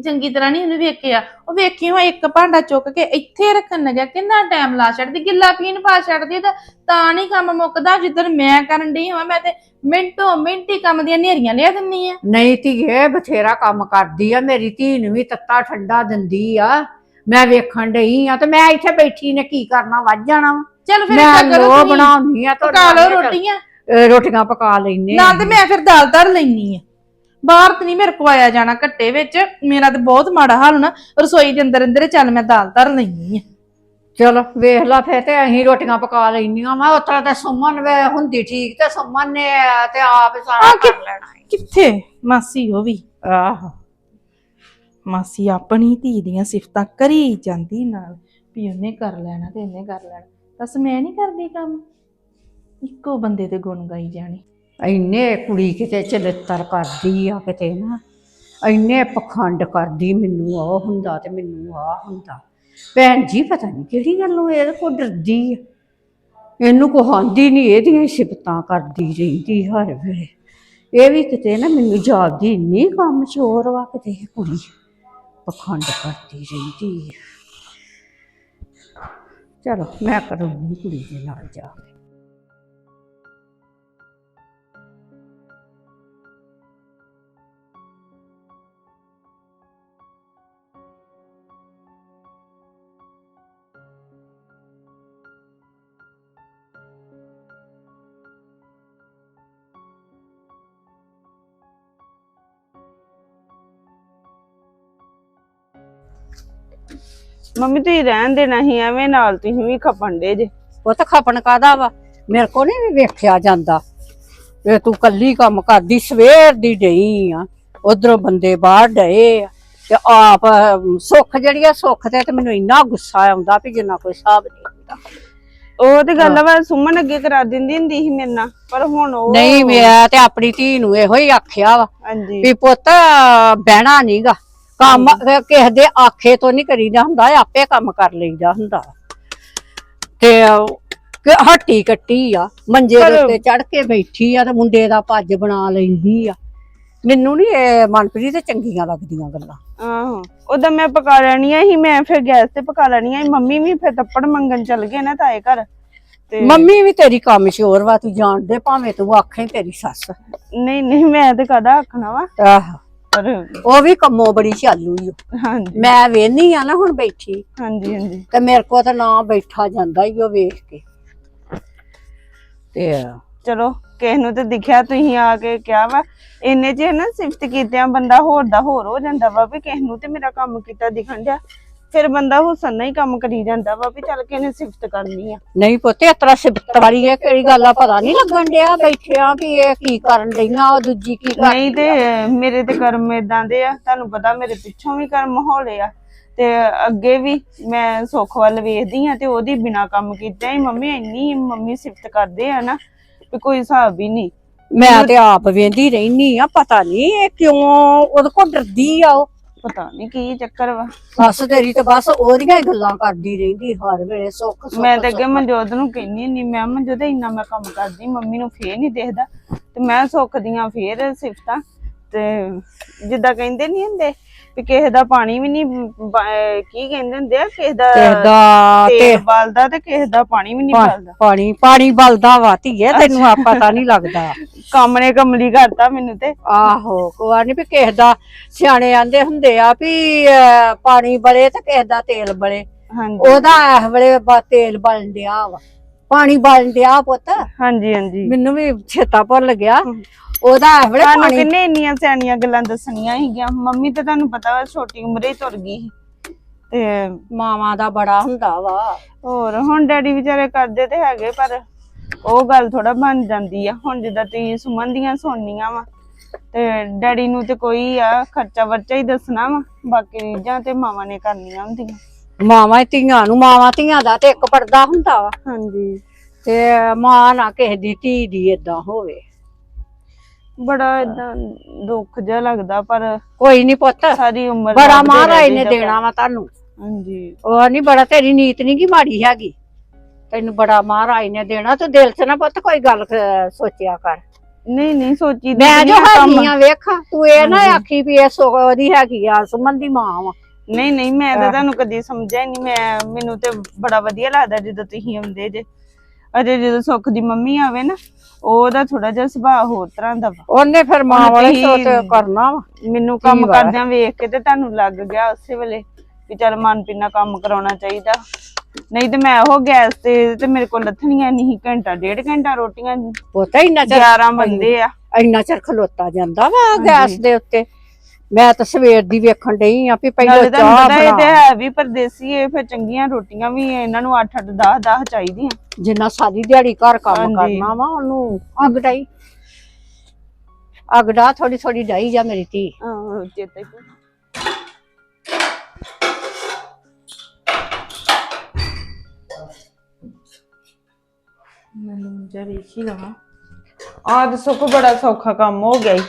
Speaker 5: ਚੰਗੀ ਤਰ੍ਹਾਂ ਨਹੀਂ ਉਹਨੂੰ ਵੇਖਿਆ। ਉਹ ਵੇਖਿਓ ਇੱਕ ਭਾਂਡਾ ਚੁੱਕ ਕੇ ਇੱਥੇ ਰੱਖਣ ਲੱਗਿਆ ਕਿੰਨਾ ਟਾਈਮ ਲਾ ਛੱਡਦੀ ਗਿੱਲਾ ਪੀਣ ਪਾ ਛੱਡਦੀ ਤਾਂ ਤਾਂ ਨਹੀਂ ਕੰਮ ਮੁੱਕਦਾ ਜਿੱਦਣ ਮੈਂ ਕਰਨ ਡਈ ਹਾਂ ਮੈਂ ਤੇ ਮਿੰਟੋ ਮਿੰਟੀ ਕੰਮ ਦੀਆਂ ਨੇਰੀਆਂ ਲਿਆ ਦਿੰਨੀ ਆ।
Speaker 6: ਨਹੀਂ ਧੀਏ ਬਥੇਰਾ ਕੰਮ ਕਰਦੀ ਆ ਮੇਰੀ ਧੀ ਨੂੰ ਵੀ ਤੱਤਾ ਠੰਡਾ ਦਿੰਦੀ ਆ। ਮੈਂ ਵੇਖਣ ਡਈ ਆ ਤੇ ਮੈਂ ਇੱਥੇ ਬੈਠੀ ਨੇ ਕੀ ਕਰਨਾ ਵੱਜ ਜਾਣਾ ਵਾ।
Speaker 5: ਚਲ ਫਿਰ
Speaker 6: ਮੈਂ
Speaker 5: ਏਦਾਂ ਕਰੋ
Speaker 6: ਲੋ
Speaker 5: ਤੁਸੀਂ।
Speaker 6: ਬਣਾਉਣੀ ਆ
Speaker 5: ਪਕਾ ਲਓ ਰੋਟੀਆਂ।
Speaker 6: ਅਹ ਰੋਟੀਆਂ ਪਕਾ ਲੈਨੇ।
Speaker 5: ਨਾਲ ਤੇ ਮੈਂ ਫਿਰ ਦਾਲ ਧਰ ਲੈਣੀ ਆ। ਬਾਹਰ ਤੇ ਨਹੀਂ ਮੇਰੇ ਕੋ ਆਇਆ ਜਾਣਾ ਘੱਟੇ ਵਿੱਚ। ਮੇਰਾ ਤੇ ਬਹੁਤ ਮਾੜਾ ਹਾਲ ਹੋਣਾ। ਰਸੋਈ ਦੇ ਅੰਦਰ ਅੰਦਰ ਚੱਲ ਮੈਂ ਦਾਲ ਧਰ ਲੈਣੀ ਆ।
Speaker 6: ਚਲੋ ਵੇਖ ਲਾ ਫੇਰ ਤੇ ਅਸੀਂ ਰੋਟੀਆਂ ਪਕਾ ਲੈਨੀਆਂ ਵਾ। ਉਤਰਾ ਤੇ ਸੁਮਨ ਵੇ ਹੁੰਦੀ ਠੀਕ ਤੇ ਸੁਮਨ ਨੇ ਤੇ ਆਪ ਸਾਰਾ
Speaker 5: ਆ ਕਿ-
Speaker 6: ਕਰ ਲੈਣਾ
Speaker 5: ਕਿੱਥੇ? ਮਾਸੀ ਉਹ ਵੀ।
Speaker 6: ਆਹੋ।
Speaker 5: ਮਾਸੀ ਆਪਣੀ ਧੀ ਦੀਆਂ ਸਿਫਤਾਂ ਕਰੀ ਜਾਂਦੀ ਨਾਲ। ਵੀ ਉਹਨੇ ਕਰ ਲੈਣਾ ਤੇ ਇਹਨੇ ਕਰ ਲੈਣਾ। ਬਸ ਮੈਂ ਨਹੀਂ ਕਰਦੀ ਕੰਮ? ਇੱਕੋ ਬੰਦੇ ਤੇ ਗੁਣ ਗਾਈ ਜਾਣੀ।
Speaker 6: ਇੰਨੇ ਕੁੜੀ ਕਿਤੇ ਚਲਿੱਤਰ ਕਰਦੀ ਆ ਕਿਤੇ ਨਾ, ਇੰਨੇ ਪਖੰਡ ਕਰਦੀ ਮੈਨੂੰ ਉਹ ਹੁੰਦਾ ਤੇ ਮੈਨੂੰ ਆ ਹੁੰਦਾ। ਭੈਣ ਜੀ, ਪਤਾ ਨਹੀਂ ਕਿਹੜੀ ਗੱਲੋਂ ਇਹਦੇ ਕੋ ਡਰਦੀ ਆ। ਇਹਨੂੰ ਕੋ ਆਂਦੀ ਨਹੀਂ ਇਹਦੀਆਂ ਸਿਫਤਾਂ ਕਰਦੀ ਰਹਿੰਦੀ ਹਰ ਵੇਲੇ। ਇਹ ਵੀ ਕਿਤੇ ਨਾ ਮੈਨੂੰ ਜਾਪਦੀ, ਇੰਨੀ ਕੰਮ ਚੋਰ ਵਾ ਕਿਤੇ ਇਹ ਕੁੜੀ। ਪਖੰਡ ਕਰਦੀ ਰਹਿੰਦੀ ਆ। ਚਲੋ, ਮੈਂ ਕਰੂੰਗੀ ਕੁੜੀ ਦੇ ਨਾਲ ਜਾ ਕੇ।
Speaker 4: ਮੰਮੀ ਤੁਸੀਂ ਰਹਿਣ ਦੇਣਾ ਸੀ ਐਵੇਂ ਨਾਲ ਤੁਸੀਂ ਵੀ ਖਪਣ ਡੇ ਜੇ।
Speaker 6: ਉਹ ਤਾਂ ਖਪਣ ਕਾਦਾ ਵਾ? ਮੇਰੇ ਕੋ ਨਹੀਂ ਵੇਖਿਆ ਜਾਂਦਾ। ਇਹ ਤੂੰ ਕੱਲੀ ਕੰਮ ਕਰਦੀ ਸਵੇਰ ਦੀ ਡਈ ਆ ਉਧਰੋਂ ਬੰਦੇ ਬਾਹਰ ਡਏ ਆ। ਤੇ ਆਪ ਸੁੱਖ ਜਿਹੜੀ ਆ ਸੁੱਖ ਤੇ ਤੇ ਮੈਨੂੰ ਇੰਨਾ ਗੁੱਸਾ ਆਉਂਦਾ ਵੀ ਜਿੰਨਾ ਕੋਈ ਹਿਸਾਬ ਨਹੀਂ ਹੁੰਦਾ।
Speaker 4: ਉਹ ਤੇ ਗੱਲ ਵਾ ਸੁਮਨ ਅੱਗੇ ਕਰਾ ਦਿੰਦੀ ਹੁੰਦੀ ਸੀ ਮੇਰੇ ਨਾਲ ਪਰ ਹੁਣ ਉਹ
Speaker 6: ਨਹੀਂ ਮੈਂ ਤੇ ਆਪਣੀ ਧੀ ਨੂੰ ਇਹੋ ਹੀ ਆਖਿਆ ਵਾ
Speaker 4: ਹਾਂਜੀ।
Speaker 6: ਵੀ ਪੁੱਤ ਬਹਿਣਾ ਨਹੀਂਗਾ ਕੰਮ ਕਿਸੇ ਦੇ ਆਖੇ ਤੋਂ ਨਹੀਂ ਕਰੀਦਾ ਹੁੰਦਾ ਆਪੇ ਕੰਮ ਕਰ ਲਈਦਾ ਹੁੰਦਾ। ਤੇ ਹੱਟੀ ਕੱਟੀ ਆ ਮੰਜੇ ਦੇ ਉੱਤੇ ਚੜ ਕੇ ਬੈਠੀ ਆ ਤੇ ਮੁੰਡੇ ਦਾ ਪੱਜ ਬਣਾ ਲੈਂਦੀ ਆ। ਮੈਨੂੰ ਨਹੀਂ ਇਹ ਮਨਪ੍ਰੀਤ ਤੇ ਚੰਗੀਆਂ ਲੱਗਦੀਆਂ ਗੱਲਾਂ।
Speaker 4: ਆਹੋ ਉਦੋਂ ਮੈਂ ਪਕਾ ਲੈਣੀਆਂ ਸੀ ਮੈਂ ਫਿਰ ਗੈਸ ਤੇ ਪਕਾ ਲੈਣੀਆਂ ਸੀ ਮੰਮੀ ਵੀ ਫਿਰ ਥੱਪੜ ਮੰਗਣ ਚੱਲ ਗਏ ਨਾ ਤਾਏ ਘਰ ਤੇ
Speaker 6: ਮੰਮੀ ਵੀ ਤੇਰੀ ਕੰਮ ਸ਼ੋਰ ਵਾ ਤੂੰ ਜਾਣਦੇ ਭਾਵੇਂ ਤੂੰ ਆਖੇ ਤੇਰੀ ਸੱਸ।
Speaker 4: ਨਹੀਂ ਨਹੀਂ ਮੈਂ ਤੇ ਕਦਾ ਆਖਣਾ ਵਾ।
Speaker 6: ਆਹ।
Speaker 4: ਪਰ
Speaker 6: ਉਹ ਵੀ ਕੰਮੋਂ ਬੜੀ ਚਾਲੂ ਈ ਓ।
Speaker 4: ਹਾਂਜੀ।
Speaker 6: ਮੈਂ ਵੇਹਨੀ ਆ ਨਾ ਹੁਣ ਬੈਠੀ।
Speaker 4: ਹਾਂਜੀ ਹਾਂਜੀ।
Speaker 6: ਤੇ ਮੇਰੇ ਕੋ ਤਾਂ ਨਾ ਬੈਠਾ ਜਾਂਦਾ ਈ ਉਹ ਵੇਖ ਕੇ। ਤੇ
Speaker 4: ਚਲੋ ਕਿਸ ਨੂੰ ਤੇ ਦਿਖਿਆ ਤੁਸੀਂ ਆ ਕੇ ਕਿਹਾ ਵਾ ਇੰਨੇ ਚ ਨਾ ਸਿਫਤ ਕੀਤਿਆਂ ਬੰਦਾ ਹੋਰ ਦਾ ਹੋਰ ਹੋ ਜਾਂਦਾ ਵਾ ਵੀ ਕਿਸ ਨੂੰ ਤੇ ਮੇਰਾ ਕੰਮ ਕੀਤਾ ਦਿਖਣ ਡਿਆ। ਫਿਰ ਬੰਦਾ ਹੁਸਨ ਨਾਲ ਹੀ ਕੰਮ ਕਰੀ ਜਾਂਦਾ ਵਾ ਵੀ ਚੱਲ ਕਿਹਨੇ ਸਿਫਤ ਕਰਨੀ ਆ।
Speaker 6: ਨਹੀਂ ਪੁੱਤ ਇਸ ਤਰ੍ਹਾਂ ਸਿਫਤ ਵਾਲੀ ਹੈ ਕਿਹੜੀ ਗੱਲ ਆ? ਪਤਾ ਨਹੀਂ ਲੱਗਣ ਡਿਆ ਬੈਠਿਆ ਵੀ ਇਹ ਕੀ ਕਰਨ ਡਈਆਂ ਉਹ ਦੂਜੀ ਕੀ ਕਰ
Speaker 4: ਨਹੀਂ ਤੇ ਮੇਰੇ ਤੇ ਕਰਮ ਇਦਾਂ ਦੇ ਆ ਤੁਹਾਨੂੰ ਪਤਾ ਮੇਰੇ ਪਿੱਛੋਂ ਵੀ ਕਰਮ ਹੌਲੇ ਆ। ਤੇ ਅੱਗੇ ਵੀ ਮੈਂ ਸੁੱਖ ਵੱਲ ਵੇਖਦੀ ਆ ਤੇ ਉਹਦੀ ਬਿਨਾ ਕੰਮ ਕੀਤਾ ਹੀ ਮੰਮੀ ਇੰਨੀ ਮੰਮੀ ਸਿਫਤ ਕਰਦੇ ਆ ਨਾ ਵੀ ਕੋਈ ਹਿਸਾਬ ਹੀ ਨਹੀਂ।
Speaker 6: ਮੈਂ ਤੇ ਆਪ ਵੇਂਦੀ ਰਹਿਨੀ ਆ ਪਤਾ ਨਹੀਂ ਇਹ ਕਿਉਂ ਉਹਦੇ ਕੋਲ ਡਰਦੀ ਆ ਉਹ।
Speaker 4: ਪਤਾ ਨਹੀਂ ਕੀ ਚੱਕਰ ਵਾ
Speaker 6: ਸੱਸ ਤੇਰੀ ਤੇ ਬਸ ਉਹਦੀਆਂ ਹੀ ਗੱਲਾਂ ਕਰਦੀ ਰਹਿੰਦੀ ਹਰ ਵੇਲੇ ਸੁੱਖ ਸੁੱਖ
Speaker 4: ਮੈਂ ਤੇ ਅੱਗੇ। ਮਨਜੋਤ ਨੂੰ ਕਹਿੰਦੀ ਨਹੀਂ ਮੈਂ ਮਨਜੋਤ ਇੰਨਾ ਮੈਂ ਕੰਮ ਕਰਦੀ ਮੰਮੀ ਨੂੰ ਫੇਰ ਨਹੀਂ ਦੇਖਦਾ ਤੇ ਮੈਂ ਸੁੱਖ ਦੀਆਂ ਫੇਰ ਸਿਫਤਾਂ ਤੇ ਜਿੱਦਾਂ ਕਹਿੰਦੇ ਨਹੀਂ ਹੁੰਦੇ ਵੀ ਕਿਸੇ ਦਾ ਪਾਣੀ ਵੀ ਨਹੀਂ ਕੀ ਕਹਿੰਦੇ ਹੁੰਦੇ ਆ ਕਿਸੇ ਦਾ
Speaker 6: ਕਿਸੇ ਦਾ
Speaker 4: ਤੇਲ
Speaker 6: ਤੇ
Speaker 4: ਬਲਦਾ ਤੇ ਕਿਸੇ ਦਾ ਪਾਣੀ ਵੀ ਨਹੀਂ ਬਲਦਾ।
Speaker 6: ਪਾਣੀ ਪਾਣੀ ਬਲਦਾ ਵਾ ਧੀਏ ਤੈਨੂੰ ਆ ਪਤਾ ਨਹੀਂ ਲੱਗਦਾ।
Speaker 4: ਕੰਮ ਨੇ ਕਮਲੀ ਕਰਤਾ ਮੈਨੂੰ ਤੇ।
Speaker 6: ਆਹੋ ਕੋਆ ਨਹੀਂ ਵੀ ਕਿਸੇ ਦਾ ਸਿਆਣੇ ਆਂਦੇ ਹੁੰਦੇ ਆ ਵੀ ਪਾਣੀ ਬਲੇ ਤੇ ਕਿਸੇ ਦਾ ਤੇਲ ਬਲੇ।
Speaker 4: ਹਾਂਜੀ।
Speaker 6: ਉਹਦਾ ਇਸ ਵੇਲੇ ਤੇਲ ਬਲਣ ਡਿਆ ਵਾ। ਪਾਣੀ ਬਲਣ ਡਿਆ ਪੁੱਤ।
Speaker 4: ਹਾਂਜੀ ਹਾਂਜੀ।
Speaker 6: ਮੈਨੂੰ ਵੀ ਚੇਤਾ ਭੁੱਲ ਗਿਆ। ਉਹਦਾ ਵੇਲੇ
Speaker 4: ਤੁਹਾਨੂੰ
Speaker 6: ਪਾਣੀ
Speaker 4: ਕਿੰਨੇ ਇੰਨੀਆਂ ਸਿਆਣੀਆਂ ਗੱਲਾਂ ਦੱਸਣੀਆਂ ਸੀਗੀਆਂ? ਮੰਮੀ ਤੇ ਤੁਹਾਨੂੰ ਪਤਾ ਵਾ ਛੋਟੀ ਉਮਰੇ ਹੀ ਤੁਰ ਗਈ ਸੀ। ਤੇ
Speaker 6: ਮਾਵਾਂ ਦਾ ਬੜਾ ਹੁੰਦਾ ਵਾ।
Speaker 4: ਹੋਰ ਹੁਣ ਡੈਡੀ ਵਿਚਾਰੇ ਕਰਦੇ ਤੇ ਹੈਗੇ ਪਰ ਉਹ ਗੱਲ ਥੋੜਾ ਬਣ ਜਾਂਦੀ ਆ। ਹੁਣ ਜਿੱਦਾਂ ਤੁਸੀਂ ਸੁਮਨ ਦੀਆਂ ਸੁਣਨੀਆਂ ਵਾ ਤੇ ਡੈਡੀ ਨੂੰ ਤੇ ਕੋਈ ਆ ਖਰਚਾ ਵਰਚਾ ਹੀ ਦੱਸਣਾ ਵਾ। ਬਾਕੀ ਚੀਜ਼ਾਂ ਤੇ ਮਾਵਾਂ ਨੇ ਕਰਨੀਆਂ ਹੁੰਦੀਆਂ।
Speaker 6: ਮਾਵਾਂ ਹੀ ਧੀਆਂ ਨੂੰ ਮਾਵਾਂ ਧੀਆਂ ਦਾ ਤੇ ਇੱਕ ਪਰਦਾ ਹੁੰਦਾ ਵਾ।
Speaker 4: ਹਾਂਜੀ।
Speaker 6: ਤੇ ਮਾਂ ਨਾ ਕਿਸੇ ਦੀ ਧੀ ਦੀ ਏਦਾਂ ਹੋਵੇ।
Speaker 4: ਬੜਾ ਇਦਾਂ ਦੁੱਖ ਜਿਹਾ ਲੱਗਦਾ ਪਰ
Speaker 6: ਕੋਈ ਨਹੀਂ ਪੁੱਤ
Speaker 4: ਸਾਰੀ ਉਮਰ
Speaker 6: ਬੜਾ
Speaker 4: ਲੱਭਦੇ
Speaker 6: ਮਹਾਰਾਜ ਨੇ ਦੇਣਾ ਵਾ ਤੁਹਾਨੂੰ।
Speaker 4: ਹਾਂਜੀ।
Speaker 6: ਉਹ ਨਹੀਂ ਬੜਾ ਤੇਰੀ ਨੀਤ ਨਹੀਂ ਕੀ ਮਾੜੀ ਹੈਗੀ। ਤੈਨੂੰ ਬੜਾ ਮਹਾਰਾਜ ਨੇ ਦੇਣਾ ਤੂੰ ਦਿਲ 'ਚ ਨਾ ਪੁੱਤ ਕੋਈ ਗੱਲ ਅਹ, ਸੋਚਿਆ ਕਰ।
Speaker 4: ਨਹੀਂ ਨਹੀਂ ਸੋਚੀ ਦੀ
Speaker 6: ਮੈਂ ਜੋ
Speaker 4: ਦੁਨੀਆ ਕੰਮ-
Speaker 6: ਹੈਗੀ ਆ ਵੇਖ ਤੂੰ ਇਹ ਨਾ ਆਖੀ ਵੀ ਇਹ ਸੁਖ ਉਹਦੀ ਹੈਗੀ ਆ ਸੁਮਨ ਦੀ ਮਾਂ ਵਾ।
Speaker 4: ਨਹੀਂ ਨਹੀਂ ਮੈਂ ਤਾਂ ਤੁਹਾਨੂੰ ਕਦੀ ਸਮਝਿਆ ਹੀ ਨਹੀਂ ਮੈਂ ਮੈਨੂੰ ਤੇ ਬੜਾ ਵਧੀਆ ਲੱਗਦਾ ਜਦੋਂ ਤੁਸੀਂ ਆਉਂਦੇ ਜੇ। ਅਜੇ ਜਦੋਂ ਸੁੱਖ ਦੀ ਮੰਮੀ ਆਵੇ ਨਾ ਉਹਦਾ ਥੋੜਾ ਜਿਹਾ ਸੁਭਾਅ ਹੋਰ ਤਰ੍ਹਾਂ ਦਾ ਵਾ।
Speaker 6: ਉਹਨੇ ਫਿਰ ਮਾਂ ਵਾਲੇ ਸੋਚ ਕਰਨਾ ਵਾ।
Speaker 4: ਮੈਨੂੰ ਕੰਮ? ਕਰਦਿਆਂ ਵੇਖ ਕੇ ਤੇ ਤੁਹਾਨੂੰ ਲੱਗ ਗਿਆ ਉਸੇ ਵੇਲੇ ਵੀ ਚੱਲ ਮਨਪ੍ਰੀਤ ਨਾਲ ਕੰਮ ਕਰਾਉਣਾ ਚਾਹੀਦਾ। ਨਹੀਂ ਤੇ ਮੈਂ ਉਹ ਗੈਸ ਤੇ ਤੇ ਮੇਰੇ ਕੋਲ ਲੱਥਣੀਆਂ ਨਹੀਂ ਘੰਟਾ ਡੇਢ ਘੰਟਾ ਰੋਟੀਆਂ
Speaker 6: ਪੁੱਤ ਇੰਨਾ ਚਿਰ
Speaker 4: 11 ਬੰਦੇ ਆ।
Speaker 6: ਇੰਨਾ ਚਿਰ ਖਲੋਤਾ ਜਾਂਦਾ ਵਾ ਗੈਸ ਦੇ ਉੱਤੇ। ਮੈਂ ਤਾਂ ਸਵੇਰ ਦੀ ਵੇਖਣ ਡਈ ਆ ਵੀ ਪਹਿਲਾਂ
Speaker 4: ਨਾਲੇ ਤੁਹਾਨੂੰ
Speaker 6: ਚਾਹ
Speaker 4: ਪਤਾ ਇਹ ਤੇ
Speaker 6: ਬਣਾ।
Speaker 4: ਹੈ ਵੀ ਪਰਦੇਸੀ ਇਹ ਫਿਰ ਚੰਗੀਆਂ ਰੋਟੀਆਂ ਵੀ ਇਹਨਾਂ ਨੂੰ 8 8 10 10 ਚਾਹੀਦੀਆਂ।
Speaker 6: ਜਿੰਨਾ ਸਾਰੀ ਦਿਹਾੜੀ ਘਰ ਕੰਮ
Speaker 4: ਹਾਂਜੀ।
Speaker 6: ਕਰਨਾ ਵਾ ਉਹਨੂੰ ਅੱਗ ਡਾਈ। ਅੱਗ ਡਾ ਥੋੜੀ ਥੋੜੀ ਡਾਈ ਜਾ ਮੇਰੀ ਧੀ।
Speaker 4: ਆਹੋ ਚੇਤੇ
Speaker 5: ਮੈਨੂੰ ਜਾ ਵੇਖ ਹੀ ਲਵਾਂ।
Speaker 4: ਆਹ ਦੱਸੋ ਕੋ ਬੜਾ ਸੌਖਾ ਕੰਮ ਹੋ ਗਿਆ ਈ।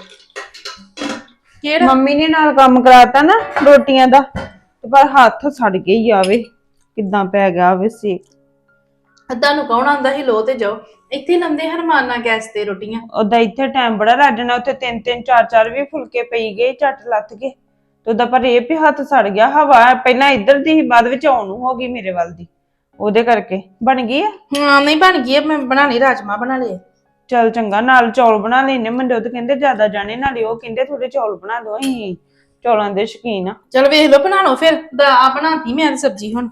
Speaker 5: ਕਿਹੜਾ?
Speaker 4: ਮੰਮੀ ਨੇ ਨਾਲ ਕੰਮ ਕਰਾਤਾ ਨਾ ਰੋਟੀਆਂ ਦਾ ਤੇ ਪਰ ਹੱਥ ਸੜ ਗਏ ਹੀ ਆਵੇ ਕਿਦਾਂ ਪੈ ਗਿਆ ਆਵੇ ਸੀ।
Speaker 5: ਅੱਧਾ ਨੂੰ ਕੌਣ ਆਂਦਾ ਸੀ ਲੋ ਤੇ ਜਾਓ? ਇੱਥੇ ਲੰਦੇ ਹਰਮਾਨਾ ਗੈਸ ਤੇ ਰੋਟੀਆਂ।
Speaker 4: ਉਹਦਾ ਇੱਥੇ ਟਾਈਮ ਬੜਾ ਲੱਜਣਾ ਉੱਥੇ ਤਿੰਨ ਤਿੰਨ ਚਾਰ ਚਾਰ ਵੀ ਫੁਲਕੇ ਪਈ ਗਏ ਝੱਟ ਲੱਥ ਗਏ। ਤੇ ਉਹਦਾ ਪਰ ਇਹ ਵੀ ਹੱਥ ਸੜ ਗਿਆ ਹਵਾ ਪਹਿਲਾਂ ਇੱਧਰ ਦੀ ਸੀ ਬਾਅਦ ਵਿੱਚ ਆਉਣ ਨੂੰ ਹੋ ਗਈ ਮੇਰੇ ਵੱਲ ਦੀ। ਉਹਦੇ ਕਰਕੇ ਬਣ ਗਈ ਆ?
Speaker 5: ਹਾਂ ਨਹੀਂ ਬਣ ਗਈ ਆ, ਮੈਂ ਬਣਾ ਲਈ ਰਾਜਮਾ ਬਣਾ ਲਏ।
Speaker 4: ਚਲ ਚੰਗਾ ਨਾਲ ਚੌਲ ਬਣਾ ਲੈਨੇ ਮੰਡੋਤ ਕਹਿੰਦੇ ਜ਼ਿਆਦਾ ਜਾਣੇ ਨਾਲੇ ਉਹ ਕਹਿੰਦੇ ਥੋੜੇ ਚੌਲ ਬਣਾ ਦਿਓ ਅਸੀਂ ਚੌਲਾਂ ਦੇ ਸ਼ੌਕੀਨ ਆ।
Speaker 5: ਚਲ ਵੇਖ ਲਓ ਬਣਾ ਲਓ ਫਿਰ। ਦਾ ਆ ਬਣਾਤੀ ਮੈਂ ਤਾਂ ਸਬਜ਼ੀ ਹੁਣ।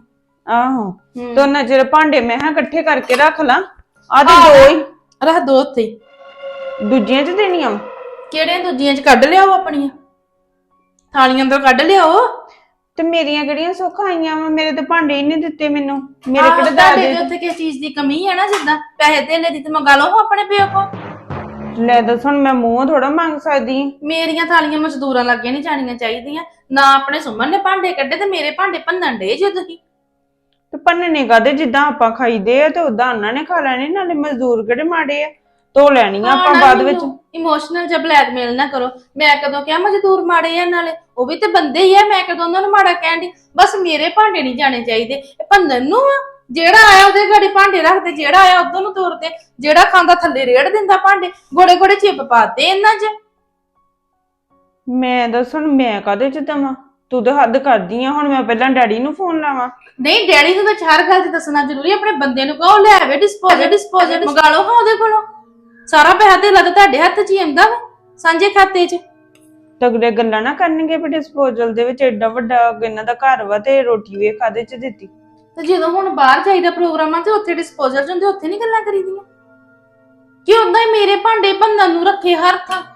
Speaker 4: ਆਹੋ। ਤੇ ਉਹਨਾਂ ਚਿਰ ਭਾਂਡੇ ਮੈਂ ਹਾਂ ਇਕੱਠੇ ਕਰਕੇ ਰੱਖ ਲਾਂ। ਆ ਤੇ ਦੋ ਹੀ।
Speaker 5: ਰੱਖ ਦੋ ਉੱਥੇ। ਹੀ।
Speaker 4: ਦੂਜੀਆਂ ਚ ਦੇਣੀਆਂ।
Speaker 5: ਕਿਹੜੇ ਦੂਜੀਆਂ ਚ? ਕੱਢ ਲਿਆਓ ਆਪਣੀਆਂ। ਥਾਲੀਆਂ ਅੰਦਰ ਕੱਢ ਲਿਆਓ।
Speaker 4: ਤੇ ਮੇਰੀਆਂ ਕਿਹੜੀਆਂ ਸੁੱਖ ਆਈਆਂ ਵਾ? ਮੇਰੇ ਤੇ ਭਾਂਡੇ ਹੀ ਨਹੀਂ ਦਿੱਤੇ ਮੈਨੂੰ। ਮੇਰੇ ਕਿਹੜੇ ਦਾਦੇ
Speaker 5: ਤੇ ਉੱਥੇ ਕਿਸ ਚੀਜ਼ ਦੀ ਕਮੀ ਹੈ ਨਾ ਜਿੱਦਾਂ ਪੈਸੇ ਧੇਲੇ ਦੀ ਤੇ ਮੰਗਾ ਲਓ ਆਪਣੇ ਪਿਓ ਕੋ
Speaker 4: ਲੈ ਦੱਸ ਹੁਣ ਮੈਂ ਮੂੰਹ ਥੋੜਾ ਮੰਗ ਸਕਦੀ। ਆਂ।
Speaker 5: ਮੇਰੀਆਂ ਥਾਲੀਆਂ ਮਜ਼ਦੂਰਾਂ ਲੱਗੀਆਂ ਨਹੀਂ ਜਾਣੀਆਂ ਚਾਹੀਦੀਆਂ। ਨਾ ਆਪਣੇ ਸੁਮਨ ਨੇ ਭਾਂਡੇ ਕੱਢੇ ਤੇ ਮੇਰੇ ਭਾਂਡੇ ਭੰਨਣ ਡੇ ਜੇ ਤੁਸੀਂ।
Speaker 4: ਤੇ ਪੰਨਣੇ ਕਾਦੇ ਜਿੱਦਾਂ ਆਪਾਂ ਖਾਈਦੇ ਆ ਤੇ ਉਦਾਂ ਉਹਨਾਂ ਨੇ ਖਾ ਲੈਣੇ ਨਾਲੇ ਮਜ਼ਦੂਰ ਕਿਹੜੇ ਮਾੜੇ ਆ? ਧੋ ਲੈਣੀਆਂ ਆਪਾਂ ਬਾਅਦ ਵਿੱਚ।
Speaker 5: ਇਮੋਸ਼ਨਲ ਜਾਂ ਬਲੈਕਮੇਲ ਨਾ ਕਰੋ। ਮੈਂ ਕਦੋਂ ਕਿਹਾ ਮਜ਼ਦੂਰ ਮਾੜੇ ਆ ਨਾਲੇ? ਉਹ ਵੀ ਤੇ ਬੰਦੇ ਹੀ ਆ ਮੈਂ ਕਦੋਂ ਉਹਨਾਂ ਨੂੰ ਮਾੜਾ ਕਹਿਣ ਦੀ ਬਸ ਮੇਰੇ ਭਾਂਡੇ ਨਹੀਂ ਜਾਣੇ ਚਾਹੀਦੇ। ਇਹ ਭੰਨਣ ਨੂੰ ਆ ਜਿਹੜਾ ਆਇਆ ਉਹਦੇ ਗਾੜੀ ਭਾਂਡੇ ਰੱਖਦੇ ਜਿਹੜਾ ਆਇਆ ਉਦੋਂ ਨੂੰ ਤੋਰਦੇ ਜਿਹੜਾ ਖਾਂਦਾ ਥੱਲੇ ਰੇੜ ਦਿੰਦਾ ਭਾਂਡੇ ਗੋੜੇ ਗੋੜੇ ਚਿਪ ਪਾਤੇ ਇਹਨਾਂ 'ਚ।
Speaker 4: ਮੈਂ ਦੱਸ ਹੁਣ ਮੈਂ ਕਾਦੇ ਚ ਦਵਾਂ? ਤੂੰ ਤਾਂ ਹੱਦ ਕਰਦੀ ਆ ਹੁਣ ਮੈਂ ਪਹਿਲਾਂ ਡੈਡੀ ਨੂੰ ਫੋਨ ਲਾਵਾਂ।
Speaker 5: ਨਹੀਂ ਡੈਡੀ ਨੂੰ ਵਿੱਚ ਹਰ ਗੱਲ 'ਚ ਦੱਸਣਾ ਜ਼ਰੂਰੀ ਆਪਣੇ ਬੰਦੇ ਨੂੰ ਕਹੋ ਲੈ ਆਵੇ ਡਿਸਪੋਜ਼ਲ ਡਿਸਪੋਜ਼ਲ ਮੰਗਾ ਲਓ ਹਾਂ ਉਹਦੇ ਕੋਲੋਂ। ਸਾਰਾ ਪੈਸਾ ਤੇ ਲੱਗ ਤੁਹਾਡੇ ਹੱਥ 'ਚ ਹੀ ਆਉਂਦਾ ਵਾ ਸਾਂਝੇ ਖਾਤੇ 'ਚ।
Speaker 4: ਤਗੜੇ ਗੱਲਾਂ ਨਾ ਕਰਨਗੇ ਵੀ ਡਿਸਪੋਜ਼ਲ ਦੇ ਵਿੱਚ ਐਡਾ ਵੱਡਾ ਇਹਨਾਂ ਦਾ ਘਰ ਵਾ ਤੇ ਰੋਟੀ ਵੇ ਕਾਦੇ ਚ ਦਿੱਤੀ।
Speaker 5: ਤੇ ਜਦੋਂ ਹੁਣ ਬਾਹਰ ਜਾਈਦਾ ਪ੍ਰੋਗਰਾਮਾਂ ਤੇ ਉੱਥੇ ਡਿਸਪੋਜ਼ਲ 'ਚ ਹੁੰਦੇ ਉੱਥੇ ਨਹੀਂ ਗੱਲਾਂ ਕਰੀਦੀਆਂ? ਕਿ ਉਦਾਂ ਹੀ ਮੇਰੇ ਭਾਂਡੇ ਭੰਨਣ ਨੂੰ ਰੱਖੇ ਹਰ ਥਾਂ?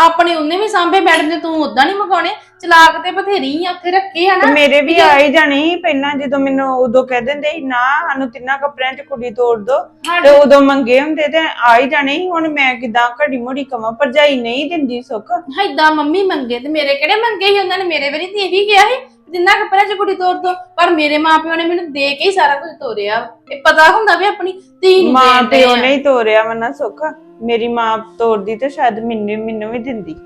Speaker 5: ਆਪਣੇ ਉਹਨੇ ਵੀ ਸਾਂਭੇ ਮੈਡਮ ਨੇ ਤੂੰ ਉਦਾਂ ਨਹੀਂ ਮਗਾਉਣੇ? ਚਲਾਕ ਤੇ ਬਥੇਰੀ ਆ ਉੱਥੇ ਰੱਖੇ ਆ ਨਾ।
Speaker 4: ਮੇਰੇ ਵੀ ਆ ਹੀ ਜਾਣੇ ਸੀ ਪਹਿਲਾਂ ਜਦੋਂ ਮੈਨੂੰ ਉਦੋਂ ਕਹਿ ਦਿੰਦੇ ਸੀ ਨਾ ਸਾਨੂੰ ਤਿੰਨਾਂ ਕੱਪੜਿਆਂ 'ਚ ਕੁੜੀ ਤੋੜ ਦੋ। ਤੇ ਉਦੋਂ ਮੰਗੇ ਹੁੰਦੇ ਤੇ ਆ ਹੀ ਜਾਣੇ ਸੀ ਹੁਣ ਮੈਂ ਕਿਦਾਂ ਘੜੀ ਮੁੜੀ ਕਵਾਂ ਭਰਜਾਈ ਨਹੀਂ ਦਿੰਦੀ ਸੁੱਖ।
Speaker 5: ਏਦਾਂ ਮੰਮੀ ਮੰਗੇ ਤੇ ਮੇਰੇ ਕਿਹੜੇ ਮੰਗੇ ਸੀ? ਉਹਨਾਂ ਨੇ ਮੇਰੇ ਵਾਰੀ ਤੇ ਇਹ ਵੀ ਕਿਹਾ ਸੀ ਜਿੰਨਾ ਕੱਪੜਿਆਂ 'ਚ ਕੁੜੀ ਤੋੜ ਦੋ। ਪਰ ਮੇਰੇ ਮਾਪਿਓ ਨੇ ਮੈਨੂੰ ਦੇ ਕੇ ਹੀ ਸਾਰਾ ਕੁਝ ਤੋਰਿਆ। ਇਹ ਪਤਾ ਹੁੰਦਾ ਵੀ ਆਪਣੀ ਧੀ ਨੂੰ
Speaker 4: ਮਾਂ
Speaker 5: ਦੇਣ
Speaker 4: ਪਿਓ
Speaker 5: ਆ।
Speaker 4: ਨੇ ਹੀ ਤੋਰਿਆ ਮਨਾ ਸੁੱਖ। ਮੇਰੀ ਮਾਂ ਤੋੜਦੀ ਤੇ ਸ਼ਾਇਦ ਮੈਨੂੰ ਮੈਨੂੰ ਵੀ ਦਿੰਦੀ।